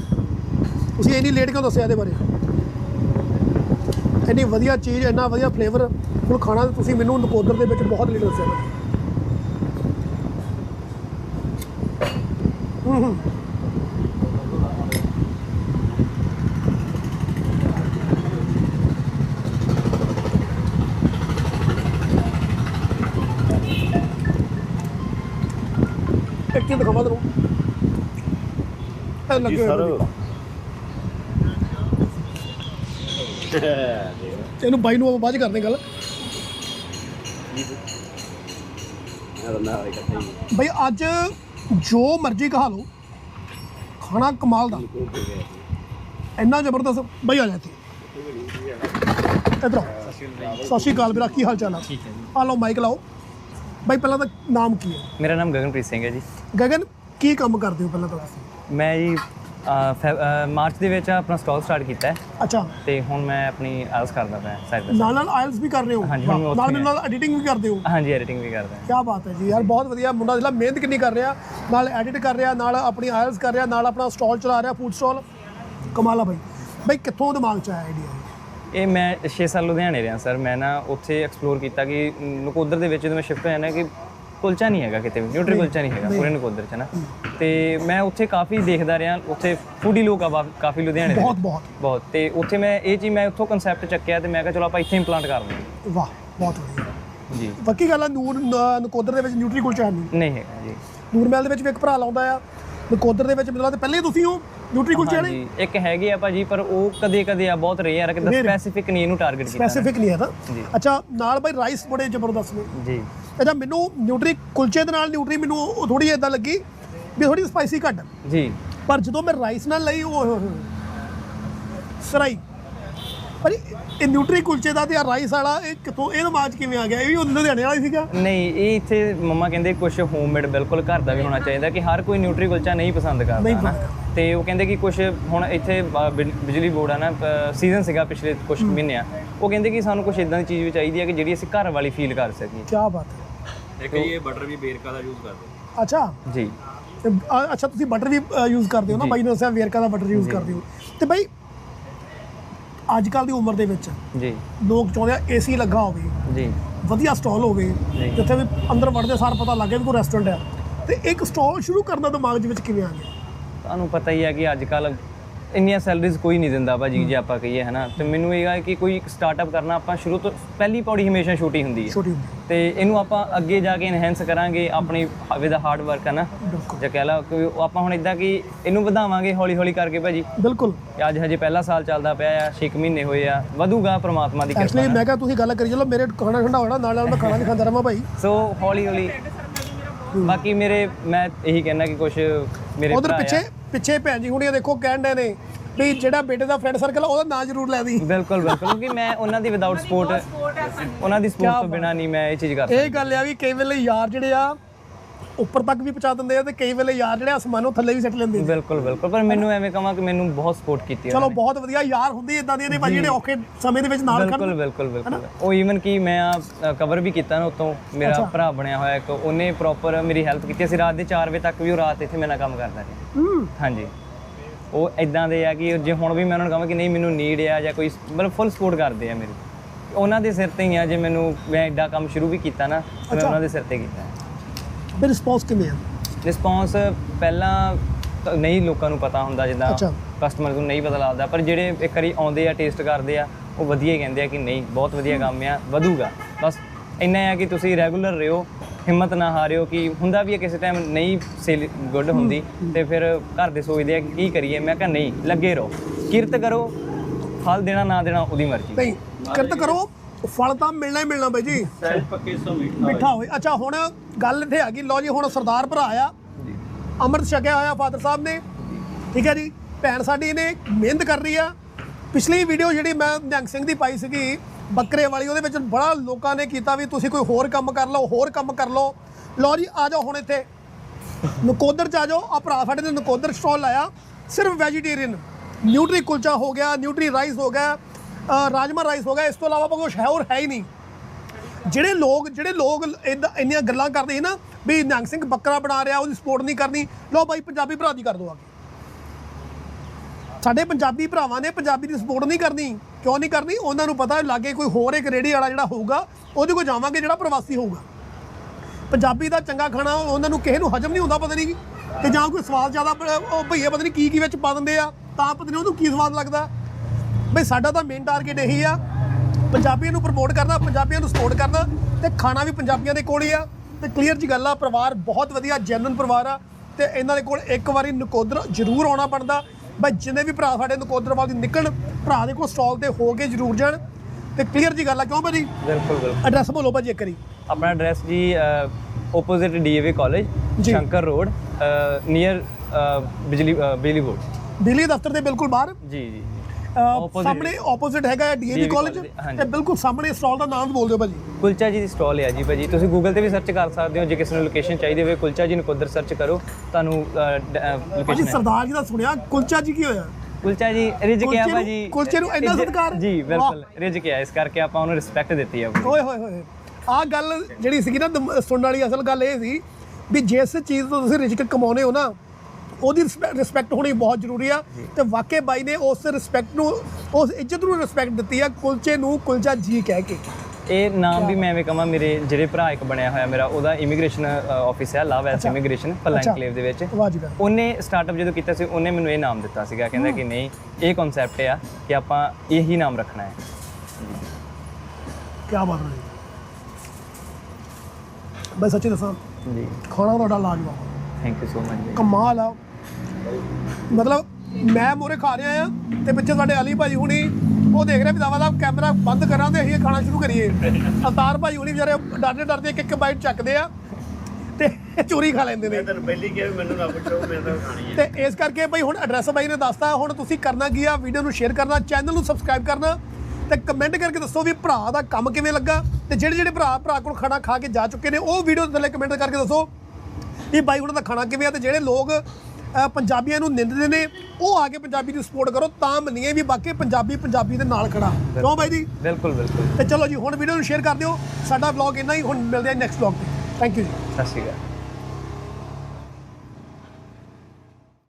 ਤੁਸੀਂ ਇੰਨੀ ਲੇਟ ਕਿਉਂ ਦੱਸਿਆ ਇਹਦੇ ਬਾਰੇ? ਇੰਨੀ ਵਧੀਆ ਚੀਜ਼ ਇੰਨਾ ਵਧੀਆ ਫਲੇਵਰ ਹੁਣ ਖਾਣਾ ਤੁਸੀਂ ਮੈਨੂੰ ਨਕੋਦਰ ਦੇ ਵਿੱਚ ਬਹੁਤ ਲੇਟ ਦੱਸਿਆ। ਹੂੰ ਇੱਕ ਚੀਜ਼ ਦਿਖਾਵਾਂ ਤੈਨੂੰ। ਇਹ ਲੱਗੇ ਹੋਏ ਨੇ। <laughs> ਇਹਨੂੰ ਬਾਈ ਨੂੰ ਆਪਾਂ ਬਾਅਦ ਚ ਕਰਦੇ ਗੱਲ। ਬਈ ਅੱਜ ਜੋ ਮਰਜ਼ੀ ਕਹਾ ਲਓ ਖਾਣਾ ਕਮਾਲ ਦਾ। ਇੰਨਾ ਜ਼ਬਰਦਸਤ। ਬਈ ਆ ਜਾ ਇੱਥੇ। ਇੱਧਰ। ਸਤਿ ਸ਼੍ਰੀ ਅਕਾਲ ਵੀਰਾ ਕੀ ਹਾਲ ਚਾਲ ਆ? ਠੀਕ ਹੈ ਜੀ। ਆ ਲਓ ਮਾਈਕ ਲਾਓ। ਬਈ ਪਹਿਲਾਂ ਤਾਂ ਨਾਮ ਕੀ ਹੈ? ਮੇਰਾ ਨਾਮ ਗਗਨਪ੍ਰੀਤ ਸਿੰਘ ਹੈ ਜੀ। ਗਗਨ ਕੀ ਕੰਮ ਕਰਦੇ ਹੋ ਪਹਿਲਾਂ ਤਾਂ ਤੁਸੀਂ? ਮੈਂ ਜੀ ਮਾਰਚ ਦੇ ਵਿੱਚ ਆਪਣਾ ਸਟਾਲ ਸਟਾਰਟ ਕੀਤਾ ਹੈ। ਅੱਛਾ। ਤੇ ਹੁਣ ਮੈਂ ਆਪਣੀ ਆਇਲਸ ਕਰਦਾ ਪਿਆ ਸਾਈਡ ਬਾਈ ਨਾਲ ਨਾਲ ਆਇਲਸ ਵੀ ਕਰ ਰਹੇ ਹੋ? ਨਾਲ ਨਾਲ ਐਡੀਟਿੰਗ ਵੀ ਕਰਦੇ ਹੋ। ਹਾਂਜੀ ਐਡੀਟਿੰਗ ਵੀ ਕਰਦਾ ਕੀ ਬਾਤ ਹੈ ਜੀ ਯਾਰ ਬਹੁਤ ਵਧੀਆ। ਮੁੰਡਾ ਜਿਹੜਾ ਮਿਹਨਤ ਕਿੰਨੀ ਕਰ ਰਿਹਾ ਨਾਲ ਐਡਿਟ ਕਰ ਰਿਹਾ ਨਾਲ ਆਪਣੀ ਆਇਲਸ ਕਰ ਰਿਹਾ ਨਾਲ ਆਪਣਾ ਸਟਾਲ ਚਲਾ ਰਿਹਾ ਫੂਡ ਸਟਾਲ ਕਮਾਲ ਬਾਈ। ਬਾਈ ਕਿੱਥੋਂ ਦਿਮਾਗ ਚ ਆਇਆ ਆਈਡੀਆ ਇਹ? ਮੈਂ 6 ਸਾਲ ਲੁਧਿਆਣੇ ਰਿਹਾ ਸਰ ਮੈਂ ਨਾ ਉੱਥੇ ਐਕਸਪਲੋਰ ਕੀਤਾ ਕਿ ਨਕੋਦਰ ਦੇ ਵਿੱਚ ਜਦੋਂ ਮੈਂ ਸ਼ਿਫਟ ਹੋਇਆ ਨਾ ਕਿ ਕੁਲਚਾ ਨਹੀਂ ਹੈਗਾ ਕਿਤੇ ਵੀ ਨਿਊਟਰੀ ਕੁਲਚਾ ਨਹੀਂ ਹੈਗਾ ਪੂਰੇ ਨਕੋਦਰ ਚ ਨਾ। ਤੇ ਮੈਂ ਉੱਥੇ ਕਾਫੀ ਦੇਖਦਾ ਰਿਹਾ ਉੱਥੇ ਫੂਡੀ ਲੋਕ ਆ ਕਾਫੀ ਲੁਧਿਆਣੇ ਦੇ ਬਹੁਤ। ਬਹੁਤ। ਬਹੁਤ। ਤੇ ਉੱਥੇ ਮੈਂ ਇਹ ਚੀਜ਼ ਮੈਂ ਉੱਥੋਂ ਕਨਸੈਪਟ ਚੱਕਿਆ ਤੇ ਮੈਂ ਕਿਹਾ ਚਲੋ ਆਪਾਂ ਇੱਥੇ ਇੰਪਲਾਂਟ ਕਰ ਲਈਏ। ਵਾਹ ਬਹੁਤ ਵਧੀਆ। ਜੀ। ਬਾਕੀ ਗੱਲ ਆ ਨੂਰ ਨਕੋਦਰ ਦੇ ਵਿੱਚ ਨਿਊਟਰੀ ਕੁਲਚਾ ਹੈ ਨਹੀਂ। ਨਹੀਂ ਹੈਗਾ ਜੀ। ਨੂਰਮਹਿਲ ਦੇ ਵਿੱਚ ਵੀ ਇੱਕ ਭਰਾ ਲਾਉਂਦਾ ਆ ਨਕੋਦਰ ਦੇ ਵਿੱਚ ਮੈਨੂੰ ਲੱਗਦਾ ਪਹਿਲੇ ਤੁਸੀਂ ਹੋ ਨਿਊਟਰੀ ਕੁਲਚੇ ਵਾਲੇ? ਇੱਕ ਹੈਗੇ ਆ ਭਾਜੀ ਪਰ ਉਹ ਕਦੇ ਕਦੇ ਆ ਬਹੁਤ ਰੇਅਰ ਆ ਕਿ ਆ। ਸਪੈਸੀਫਿਕ ਨਹੀਂ ਇਹਨੂੰ ਟਾਰਗੇਟ ਕੀਤਾ। ਸਪੈਸੀਫਿਕ ਨਹੀਂ ਹੈ ਤਾਂ। ਅੱਛਾ ਨਾਲ ਬਾਈ ਰਾਈਸ ਬੜੇ ਜ਼ਬਰਦਸਤ ਨੇ। ਜੀ। ਅੱਛਾ ਮੈਨੂੰ ਨਿਊਟਰੀ ਕੁਲਚੇ ਦੇ ਨਾਲ ਨਿਊਟਰੀ ਮੈਨੂੰ ਥੋੜੀ ਇਦਾਂ ਲੱਗੀ ਵੀ ਥੋੜੀ ਸਪਾਈਸੀ ਘੱਟ। ਜੀ। ਪਰ ਜਦੋਂ ਮੈਂ ਰਾਈਸ ਨਾਲ ਲਈ ਉਹ ਸਰਾਈ। ਪਰ ਇਹ- ਨਿਊਟਰੀ ਕੁਲਚੇ ਦਾ ਤੇ ਆ ਰਾਈਸ ਵਾਲਾ ਇਹ ਕਿੱਥੋਂ ਇਹ ਦਿਮਾਗ ਕਿਵੇਂ ਆ ਗਿਆ? ਇਹ ਵੀ ਉਹ ਲੁਧਿਆਣੇ ਵਾਲਾ ਸੀਗਾ। ਨਹੀਂ ਇਹ ਇੱਥੇ ਮੰਮਾ ਕਹਿੰਦੇ ਕੁਝ ਹੋਮਮੇਡ ਬਿਲਕੁਲ ਘਰ ਦਾ ਵੀ ਹੋਣਾ ਚਾਹੀਦਾ ਕਿ ਹਰ ਕੋਈ ਨਿਊਟਰੀ ਕੁਲਚਾ ਨਹੀਂ ਪਸੰਦ ਕਰਦਾ ਨਹੀਂ ਹਨਾ। ਤੇ ਉਹ ਕਹਿੰਦੇ ਕਿ ਕੁਝ ਹੁਣ ਇੱਥੇ ਬਿਜਲੀ ਬੋਰਡ ਆ ਨਾ ਸੀਜ਼ਨ ਸੀਗਾ ਪਿਛਲੇ ਕੁਝ ਮਹੀਨੇ ਆ। ਉਹ ਕਹਿੰਦੇ ਕਿ ਸਾਨੂੰ ਕੁਝ ਇਦਾਂ ਦੀ ਚੀਜ਼ ਵੀ ਚਾਹੀਦੀ ਹੈ ਕਿ ਜਿਹੜੀ ਅਸੀਂ ਘਰ ਵਾਲੀ ਫੀਲ ਕਰ ਸਕੀਏ। ਕੀ ਬਾਤ ਹੈ। ਇੱਕ ਇਹ ਬਟਰ ਵੀ ਬੇਰਕਾ ਦਾ ਯੂਜ਼ ਕਰਦੇ। ਅੱਛਾ? ਜੀ। ਤੇ, ਅੱਛਾ ਤੁਸੀਂ ਬਟਰ ਵੀ ਯੂਜ਼ ਕਰਦੇ ਹੋ ਨਾ? ਬਾਈ ਨੇ ਦੱਸਿਆ ਵੇਰਕਾ ਦਾ ਬਟਰ ਯੂਜ਼ ਕਰਦੇ ਹੋ। ਤੇ ਬਾਈ ਅੱਜ ਕੱਲ ਦੀ ਉਮਰ ਦੇ ਵਿੱਚ ਜੀ। ਲੋਕ ਚਾਹੁੰਦੇ ਆ ਏਸੀ ਲੱਗਾ ਹੋਵੇ। ਜੀ। ਵਧੀਆ ਸਟਾਲ ਹੋਵੇ। ਜੀ। ਜਿੱਥੇ ਵੀ ਅੰਦਰ ਵੜਦੇ ਸਾਰ ਪਤਾ ਲੱਗੇ ਵੀ ਕੋਈ ਰੈਸਟੋਰੈਂਟ ਹੈ। ਤੇ ਇੱਕ ਸਟਾਲ ਸ਼ੁਰੂ ਕਰਨ ਦਾ ਦਿਮਾਗ ਦੇ ਵਿੱਚ ਕਿਵੇਂ ਆ ਗਿਆ? ਤੁਹਾਨੂੰ ਪਤਾ ਹੀ ਹੈ ਕਿ ਅੱਜ ਕੱਲ ਇੰਨੀਆਂ ਸੈਲਰੀਜ਼ ਕੋਈ ਨਹੀਂ ਦਿੰਦਾ ਭਾਜੀ ਜੇ ਆਪਾਂ ਕਹੀਏ ਹਨਾ? ਤੇ ਮੈਨੂੰ ਇਹ ਹੈ ਕਿ ਕੋਈ ਸਟਾਰਟਅਪ ਕਰਨਾ ਆਪਾਂ ਸ਼ੁਰੂ ਤੋਂ ਪਹਿਲੀ ਪੌੜੀ ਹਮੇਸ਼ਾ ਛੋਟੀ ਹੁੰਦੀ ਹੈ। ਛੋਟੀ ਹੁੰਦੀ ਤੇ ਇਹਨੂੰ ਆਪਾਂ ਅੱਗੇ ਜਾ ਕੇ ਇਨਹੈਂਸ ਕਰਾਂਗੇ ਆਪਣੀ ਵਿਦ ਹਾਰਡ ਵਰਕ ਹੈ ਨਾ ਬਿਲਕੁਲ। ਜੇ ਕਹਿ ਲਾ ਕਿ ਆਪਾਂ ਹੁਣ ਇਦਾਂ ਕਿ ਇਹਨੂੰ ਵਧਾਵਾਂਗੇ ਹੌਲੀ ਹੌਲੀ ਕਰਕੇ ਭਾਜੀ। ਬਿਲਕੁਲ। ਅੱਜ ਹਜੇ ਪਹਿਲਾ ਸਾਲ ਚੱਲਦਾ ਪਿਆ ਆ 6 ਮਹੀਨੇ ਹੋਏ ਆ ਵਧੂਗਾ ਪ੍ਰਮਾਤਮਾ ਦੀ ਕਿਰਪਾ ਐਕਚੁਅਲੀ ਮੈਂ ਕਿਹਾ ਤੁਸੀਂ ਗੱਲ ਕਰੀ ਚਲੋ ਮੇਰੇ ਖਾਣਾ ਠੰਡਾ ਹੋਣਾ ਨਾਲ ਨਾਲ ਮੈਂ ਖਾਣਾ ਵੀ ਖਾਂਦਾ ਰਹਾਂ ਭਾਈ। ਸੋ ਹੌਲੀ ਹੌਲੀ ਬਾਕੀ ਮੇਰੇ ਮੈਂ ਇਹੀ ਕਹਿਣਾ ਕਿ ਕੁਝ ਮੇਰੇ ਉਧਰ ਆ- ਪਿੱਛੇ ਪਿੱਛੇ ਭੈਣ ਜੀ ਹੁਣੀਆਂ ਦੇਖੋ ਕਹਿਣ ਡਏ ਨੇ ਵੀ ਜਿਹੜਾ ਬੇਟੇ ਦਾ ਫਰੈਂਡ ਸਰਕਲ ਉਹਦਾ ਨਾਂ ਜ਼ਰੂਰ ਲੈ ਦੀ। ਬਿਲਕੁਲ ਬਿਲਕੁਲ ਕਿਉਂਕਿ ਮੈਂ ਉਹਨਾਂ ਦੀ ਵਿਦਆਊਟ ਸਪੋਰਟ ਉਹਨਾਂ ਦੀ ਸਪੋਰਟ ਤੋਂ ਬਿਨਾ ਨਹੀਂ ਮੈਂ ਇਹ ਚੀਜ਼ ਕਰ ਇਹ ਗੱਲ ਆ ਵੀ ਕਈ ਵੇਲੇ ਯਾਰ ਜਿਹੜੇ ਆ ਉੱਪਰ ਤੱਕ ਵੀ ਪਹੁੰਚਾ ਦਿੰਦੇ ਆ ਤੇ ਕਈ ਵੇਲੇ ਯਾਰ ਜਿਹੜੇ ਅਸਮਾਨੋਂ ਥੱਲੇ ਵੀ ਸੱਟ ਲੈਂਦੇ ਬਿਲਕੁਲ ਬਿਲਕੁਲ। ਪਰ ਮੈਨੂੰ ਐਵੇਂ ਕਹਾਂ ਕਿ ਮੈਨੂੰ ਬਹੁਤ ਸਪੋਰਟ ਕੀਤੀ ਚਲੋ ਬਹੁਤ ਵਧੀਆ ਯਾਰ ਹੁੰਦੀ ਇਦਾਂ ਦੀਆਂ ਨੇ ਭਾਈ ਜਿਹੜੇ ਔਖੇ ਸਮੇਂ ਦੇ ਵਿੱਚ ਨਾਲ ਬਿਲਕੁਲ ਖੜਨ ਬਿਲਕੁਲ ਬਿਲਕੁਲ। ਉਹ ਈਵਨ ਕਿ ਮੈਂ ਆ ਕਵਰ ਵੀ ਕੀਤਾ ਨਾ ਉਤੋਂ। ਮੇਰਾ ਭਰਾ ਬਣਿਆ ਹੋਇਆ ਇੱਕ ਉਹਨੇ ਪ੍ਰੋਪਰ ਮੇਰੀ ਹੈਲਪ ਕੀਤੀ। ਅਸੀਂ ਰਾਤ ਦੇ 4 ਵਜੇ ਤੱਕ ਵੀ ਉਹ ਰਾਤ ਇੱਥੇ ਮੇਰੇ ਨਾਲ ਕੰਮ ਕਰਦਾ ਰਿਹਾ। ਹਾਂਜੀ। ਉਹ ਇਦਾਂ ਦੇ ਆ ਕਿ ਜੇ ਹੁਣ ਵੀ ਮੈਂ ਉਹਨਾਂ ਨੂੰ ਕਹਾਂ ਕਿ ਨਹੀਂ ਮੈਨੂੰ ਨੀਡ ਆ ਜਾਂ ਕੋਈ ਮਤਲਬ ਫੁੱਲ ਸਪੋਰਟ ਕਰਦੇ ਆ ਮੇਰੀ। ਉਹਨਾਂ ਦੇ ਸਿਰ ਤੇ ਹੀ ਆ ਜੇ ਮੈਨੂੰ ਮੈਂ ਐਡਾ ਕੰਮ ਸ਼ੁਰੂ ਵੀ ਕੀਤਾ ਨਾ ਮੈਂ ਉਹਨਾਂ ਦੇ ਸਿਰ ਤੇ ਕੀਤਾ। ਫਿਰ ਰਿਸਪੌਂਸ ਕਿਵੇਂ ਆ? ਰਿਸਪੌਂਸ ਪਹਿਲਾਂ ਤਾਂ ਨਹੀਂ ਲੋਕਾਂ ਨੂੰ ਪਤਾ ਹੁੰਦਾ ਜਿੱਦਾਂ ਅੱਛਾ। ਕਸਟਮਰ ਨੂੰ ਨਹੀਂ ਪਤਾ ਲੱਗਦਾ ਪਰ ਜਿਹੜੇ ਇੱਕ ਵਾਰੀ ਆਉਂਦੇ ਆ ਟੇਸਟ ਕਰਦੇ ਆ ਉਹ ਵਧੀਆ ਹੀ ਕਹਿੰਦੇ ਆ ਕਿ ਨਹੀਂ ਬਹੁਤ ਵਧੀਆ ਕੰਮ ਆ ਵਧੂਗਾ। ਬਸ ਇੰਨਾ ਆ ਕਿ ਤੁਸੀਂ ਰੈਗੂਲਰ ਰਹੋ ਹਿੰਮਤ ਨਾ ਹਾਰਿਓ ਕਿ ਹੁੰਦਾ ਵੀ ਹੈ ਕਿਸੇ ਟਾਈਮ ਨਹੀਂ ਸੇਲ ਗੁੱਡ ਹੁੰਦੀ ਤੇ ਫਿਰ ਘਰ ਦੇ ਸੋਚਦੇ ਆ ਕਿ ਕੀ ਕਰੀਏ? ਮੈਂ ਕਿਹਾ ਨਹੀਂ ਲੱਗੇ ਰਹੋ। ਕਿਰਤ ਕਰੋ ਫਲ ਦੇਣਾ ਨਾ ਦੇਣਾ ਉਹਦੀ ਮਰਜ਼ੀ। ਨਹੀਂ ਕਿਰਤ ਕਰੋ ਫਲ ਤਾਂ ਮਿਲਣਾ ਹੀ ਮਿਲਣਾ ਬਾਈ ਜੀ। ਸਹਿਜ ਪੱਕੇ ਸੋ ਮੀਠਾ ਮਿੱਠਾ ਹੋਏ ਅੱਛਾ ਹੁਣ ਗੱਲ ਇੱਥੇ ਆ ਗਈ। ਲਓ ਜੀ ਹੁਣ ਸਰਦਾਰ ਭਰਾ ਆ। ਅੰਮ੍ਰਿਤ ਛਕਿਆ ਹੋਇਆ ਫਾਦਰ ਸਾਹਿਬ ਨੇ। ਠੀਕ ਹੈ ਜੀ। ਭੈਣ ਸਾਡੀ ਨੇ ਮਿਹਨਤ ਕਰ ਰਹੀ ਆ। ਪਿਛਲੀ ਵੀਡੀਓ ਜਿਹੜੀ ਮੈਂ ਨਿਹੰਗ ਸਿੰਘ ਦੀ ਪਾਈ ਸੀਗੀ ਬੱਕਰੇ ਵਾਲੀ ਉਹਦੇ ਵਿੱਚ ਬੜਾ ਲੋਕਾਂ ਨੇ ਕੀਤਾ ਵੀ ਤੁਸੀਂ ਕੋਈ ਹੋਰ ਕੰਮ ਕਰ ਲਓ ਹੋਰ ਕੰਮ ਕਰ ਲਓ। ਲਓ ਜੀ ਆ ਜਾਓ ਹੁਣ ਇੱਥੇ। ਨਕੋਦਰ ਚ ਆ ਜਾਓ। ਆ ਭਰਾ ਸਾਡੇ ਨੇ ਨਕੋਦਰ ਸਟਾਲ ਲਾਇਆ। ਸਿਰਫ ਵੈਜੀਟੇਰੀਅਨ ਨਿਊਟਰੀ ਕੁਲਚਾ ਹੋ ਗਿਆ ਨਿਊਟਰੀ ਰਾਈਸ ਹੋ ਗਿਆ। ਰਾਜਮਾ ਰਾਈਸ ਹੋ ਗਿਆ, ਇਸ ਤੋਂ ਇਲਾਵਾ ਕੁਝ ਹੈ ਹੋਰ ਹੈ ਹੀ ਨਹੀਂ। ਜਿਹੜੇ ਲੋਕ ਜਿਹੜੇ ਲੋਕ ਏਦਾਂ ਇੰਨੀਆਂ ਗੱਲਾਂ ਕਰਦੇ ਸੀ ਨਾ, ਵੀ ਨਿਹੰਗ ਸਿੰਘ ਬੱਕਰਾ ਬਣਾ ਰਿਹਾ, ਉਹਦੀ ਸਪੋਰਟ ਨਹੀਂ ਕਰਨੀ, ਲਓ ਬਾਈ ਪੰਜਾਬੀ ਭਰਾ ਦੀ ਕਰ ਦੋ ਆ ਸਾਡੇ ਪੰਜਾਬੀ ਭਰਾਵਾਂ ਨੇ ਪੰਜਾਬੀ ਦੀ ਸਪੋਰਟ ਨਹੀਂ ਕਰਨੀ। ਕਿਉਂ ਨਹੀਂ ਕਰਨੀ? ਉਹਨਾਂ ਨੂੰ ਪਤਾ ਲਾਗੇ ਕੋਈ ਹੋਰ ਇੱਕ ਰੇੜੀ ਵਾਲਾ ਜਿਹੜਾ ਹੋਊਗਾ, ਉਹਦੇ ਕੋਲ ਜਾਵਾਂਗੇ ਜਿਹੜਾ ਪ੍ਰਵਾਸੀ ਹੋਊਗਾ। ਪੰਜਾਬੀ ਦਾ ਚੰਗਾ ਖਾਣਾ, ਉਹਨਾਂ ਨੂੰ ਕਿਸੇ ਨੂੰ ਹਜਮ ਨਹੀਂ ਹੁੰਦਾ, ਪਤਾ ਨਹੀਂ ਤੇ ਜਾਂ ਕੋਈ ਸਵਾਦ ਜ਼ਿਆਦਾ, ਉਹ ਭਈਏ ਪਤਾ ਨਹੀਂ ਕੀ ਕੀ ਵਿੱਚ ਪਾ ਦਿੰਦੇ ਆ, ਤਾਂ ਪਤਾ ਨਹੀਂ ਉਹਨੂੰ ਕੀ ਸਵਾਦ ਲੱਗਦਾ। ਬਈ ਸਾਡਾ ਤਾਂ ਮੇਨ ਟਾਰਗੇਟ ਇਹੀ ਆ ਪੰਜਾਬੀਆਂ ਨੂੰ ਪ੍ਰਮੋਟ ਕਰਨਾ ਪੰਜਾਬੀਆਂ ਨੂੰ ਸਪੋਰਟ ਕਰਨਾ ਤੇ ਖਾਣਾ ਵੀ ਪੰਜਾਬੀਆਂ ਦੇ ਕੋਲ ਹੀ ਆ। ਤੇ ਕਲੀਅਰ ਜੀ ਗੱਲ ਆ ਪਰਿਵਾਰ ਬਹੁਤ ਵਧੀਆ ਜੈਨੂਨ ਪਰਿਵਾਰ ਆ ਤੇ ਇਹਨਾਂ ਦੇ ਕੋਲ ਇੱਕ ਵਾਰੀ ਨਕੋਦਰ ਜ਼ਰੂਰ ਆਉਣਾ ਬਣਦਾ। ਬਈ ਜਿੰਨੇ ਵੀ ਭਰਾ ਸਾਡੇ ਨਕੋਦਰ ਵੱਲ ਦੀ ਨਿਕਲਣ ਭਰਾ ਦੇ ਕੋਲ ਸਟਾਲ ਤੇ ਹੋ ਕੇ ਜ਼ਰੂਰ ਜਾਣ। ਤੇ ਕਲੀਅਰ ਜੀ ਗੱਲ ਆ ਕਿਉਂ ਭਾਜੀ? ਬਿਲਕੁਲ ਬਿਲਕੁਲ। ਐਡਰੈਸ ਬੋਲੋ ਭਾਜੀ ਇੱਕ ਵਾਰੀ। ਆਪਣਾ ਐਡਰੈਸ ਜੀ opposite DAV college. Shankar road near ਬਿਜਲੀ ਬਿਜਲੀ ਬੋਰਡ। ਦਿੱਲੀ ਦਫ਼ਤਰ ਦੇ ਬਿਲਕੁਲ ਬਾਹਰ। ਜੀ ਜੀ। ਸਾਹਮਣੇ ਆਪੋਜ਼ਿਟ ਹੈਗਾ ਡੀਏਵੀ ਕਾਲਜ। ਤੇ ਬਿਲਕੁਲ ਸਾਹਮਣੇ ਸਟਾਲ ਦਾ ਨਾਮ ਬੋਲ ਦਿਓ ਭਾਜੀ। ਕੁਲਚਾ ਜੀ ਦੀ ਸਟਾਲ ਹੈ ਜੀ ਭਾਜੀ। ਤੁਸੀਂ ਗੂਗਲ ਤੇ ਵੀ ਸਰਚ ਕਰ ਸਕਦੇ ਹੋ ਜੇ ਕਿਸੇ ਨੂੰ ਲੋਕੇਸ਼ਨ ਚਾਹੀਦੀ ਹੋਵੇ ਕੁਲਚਾ ਜੀ ਨਕੋਦਰ ਸਰਚ ਕਰੋ। ਤੁਹਾਨੂੰ ਲੋਕੇਸ਼ਨ ਸਰਦਾਰ ਜੀ ਦਾ ਸੁਣਿਆ ਕੁਲਚਾ ਜੀ ਕੀ ਹੋਇਆ? ਕੁਲਚਾ ਜੀ ਰਿਜ ਗਿਆ ਭਾਜੀ। ਕੁਲਚੇ ਨੂੰ ਇੰਨਾ ਸਤਿਕਾਰ? ਜੀ ਬਿਲਕੁਲ। ਰਿਜ ਗਿਆ ਇਸ ਕਰਕੇ ਆਪਾਂ ਉਹਨੂੰ ਰਿਸਪੈਕਟ ਦਿੱਤੀ ਹੈ ਓਏ ਹੋਏ ਹੋਏ ਆਹ ਗੱਲ ਜਿਹੜੀ ਸੀਗੀ ਨਾ ਸੁਣਨ ਵਾਲੀ ਅਸਲ ਗੱਲ ਇਹ ਸੀ ਵੀ ਜਿਸ ਚੀਜ਼ ਤੋਂ ਤੁਸੀਂ ਰਿਜਕ ਕਮਾਉਨੇ ਹੋ ਨਾ ਉਹਦੀ ਰਿਸਪੈਕਟ ਹੋਣੀ ਬਹੁਤ ਜ਼ਰੂਰੀ ਆ। ਤੇ ਵਾਕਈ ਬਾਈ ਨੇ ਉਸ ਰਿਸਪੈਕਟ ਨੂੰ ਉਸ ਇੱਜ਼ਤ ਨੂੰ ਰਿਸਪੈਕਟ ਦਿੱਤੀ ਆ ਕੁਲਚੇ ਨੂੰ ਕੁਲਚਾ ਜੀ ਕਹਿ ਕੇ। ਇਹ ਨਾਮ ਵੀ ਮੈਂ ਐਵੇਂ ਕਹਾਂ ਮੇਰੇ ਜਿਹੜੇ ਭਰਾ ਇੱਕ ਬਣਿਆ ਹੋਇਆ ਮੇਰਾ ਉਹਦਾ ਇਮੀਗ੍ਰੇਸ਼ਨ ਆਫਿਸ ਹੈ ਲਵ ਐਸ ਇਮੀਗ੍ਰੇਸ਼ਨ ਪੱਲਾ ਅੱਛਾ। ਐਨਕਲੇਵ ਦੇ ਵਿੱਚ। ਉਹਨੇ ਸਟਾਰਟਅਪ ਜਦੋਂ ਕੀਤਾ ਸੀ ਉਹਨੇ ਮੈਨੂੰ ਇਹ ਨਾਮ ਦਿੱਤਾ ਸੀਗਾ ਕਹਿੰਦਾ ਕਿ ਨਹੀਂ ਇਹ ਕਨਸੈਪਟ ਆ ਕਿ ਆਪਾਂ ਇਹੀ ਨਾਮ ਰੱਖਣਾ ਹੈ। ਕੀ ਬਾਤ ਹੈ। ਮੈਂ ਸੱਚੀ ਦੱਸਾਂ ਜੀ। ਖਾਣਾ ਤੁਹਾਡਾ ਲਾਜਵਾਬ ਥੈਂਕ ਯੂ ਸੋ ਮਚ ਕਮਾਲ ਆ। ਮਤਲਬ ਮੈਂ ਮੋਰੇ ਖਾ ਰਿਹਾ ਆ ਤੇ ਪਿੱਛੇ ਸਾਡੇ ਅਲੀ ਭਾਜੀ ਹੁਣੀ ਉਹ ਦੇਖ ਰਹੇ ਵੀ ਦਵਾ ਦਾ ਕੈਮਰਾ ਬੰਦ ਕਰਾਂ ਤੇ ਅਸੀਂ ਖਾਣਾ ਸ਼ੁਰੂ ਕਰੀਏ। ਅਵਤਾਰ ਭਾਜੀ ਹੁਣੀ ਵਿਚਾਰੇ ਡਰਦੇ ਡਰਦੇ ਇੱਕ ਇੱਕ ਬਾਈਟ ਚੱਕਦੇ ਆ ਤੇ ਚੋਰੀ ਖਾ ਲੈਂਦੇ ਨੇ। ਤੈਨੂੰ ਪਹਿਲੀ ਕਿਹਾ ਮੈਨੂੰ ਨਾ ਪੁੱਛੋ ਮੈਂ ਤਾਂ ਖਾਣੀ ਤੇ ਇਸ ਕਰਕੇ ਭਾਈ ਹੁਣ ਐਡਰੈਸ ਬਾਈ ਨੇ ਦੱਸਤਾ ਹੁਣ ਤੁਸੀਂ ਕਰਨਾ ਕੀ ਆ ਵੀਡੀਓ ਨੂੰ ਸ਼ੇਅਰ ਕਰਨਾ ਚੈਨਲ ਨੂੰ ਸਬਸਕ੍ਰਾਈਬ ਕਰਨਾ ਤੇ ਕਮੈਂਟ ਕਰਕੇ ਦੱਸੋ ਵੀ ਭਰਾ ਦਾ ਕੰਮ ਕਿਵੇਂ ਲੱਗਾ ਤੇ ਜਿਹੜੇ ਜਿਹੜੇ ਭਰਾ ਭਰਾ ਕੋਲ ਖਾਣਾ ਖਾ ਕੇ ਜਾ ਚੁੱਕੇ ਨੇ ਉਹ ਵੀਡੀਓ ਦੇ ਥੱਲੇ ਕਮੈਂਟ ਕਰਕੇ ਦੱਸੋ ਵੀ ਬਾਈ ਉਹਨਾਂ ਦਾ ਖਾਣਾ ਕਿਵੇਂ ਆ ਤੇ ਜਿਹੜੇ ਲੋਕ ਪੰਜਾਬੀਆਂ ਨੂੰ ਨਿੰਦਦੇ ਨੇ ਉਹ ਆ ਕੇ ਪੰਜਾਬੀ ਦੀ ਸਪੋਰਟ ਕਰੋ ਤਾਂ ਮੰਨੀਏ ਵੀ ਬਾਕੀ ਪੰਜਾਬੀ ਪੰਜਾਬੀ ਦੇ ਨਾਲ ਖੜਾ। ਕਿਉਂ ਬਾਈ ਜੀ? ਬਿਲਕੁਲ ਬਿਲਕੁਲ। ਤੇ ਚਲੋ ਜੀ ਹੁਣ ਵੀਡੀਓ ਨੂੰ ਸ਼ੇਅਰ ਕਰ ਦਿਓ। ਸਾਡਾ ਵਲੌਗ ਇੰਨਾ ਹੀ ਹੁਣ ਮਿਲਦੇ ਆ ਨੈਕਸਟ ਵਲੌਗ ਤੇ। ਥੈਂਕ ਯੂ ਜੀ। ਸਤਿ ਸ਼੍ਰੀ ਅਕਾਲ।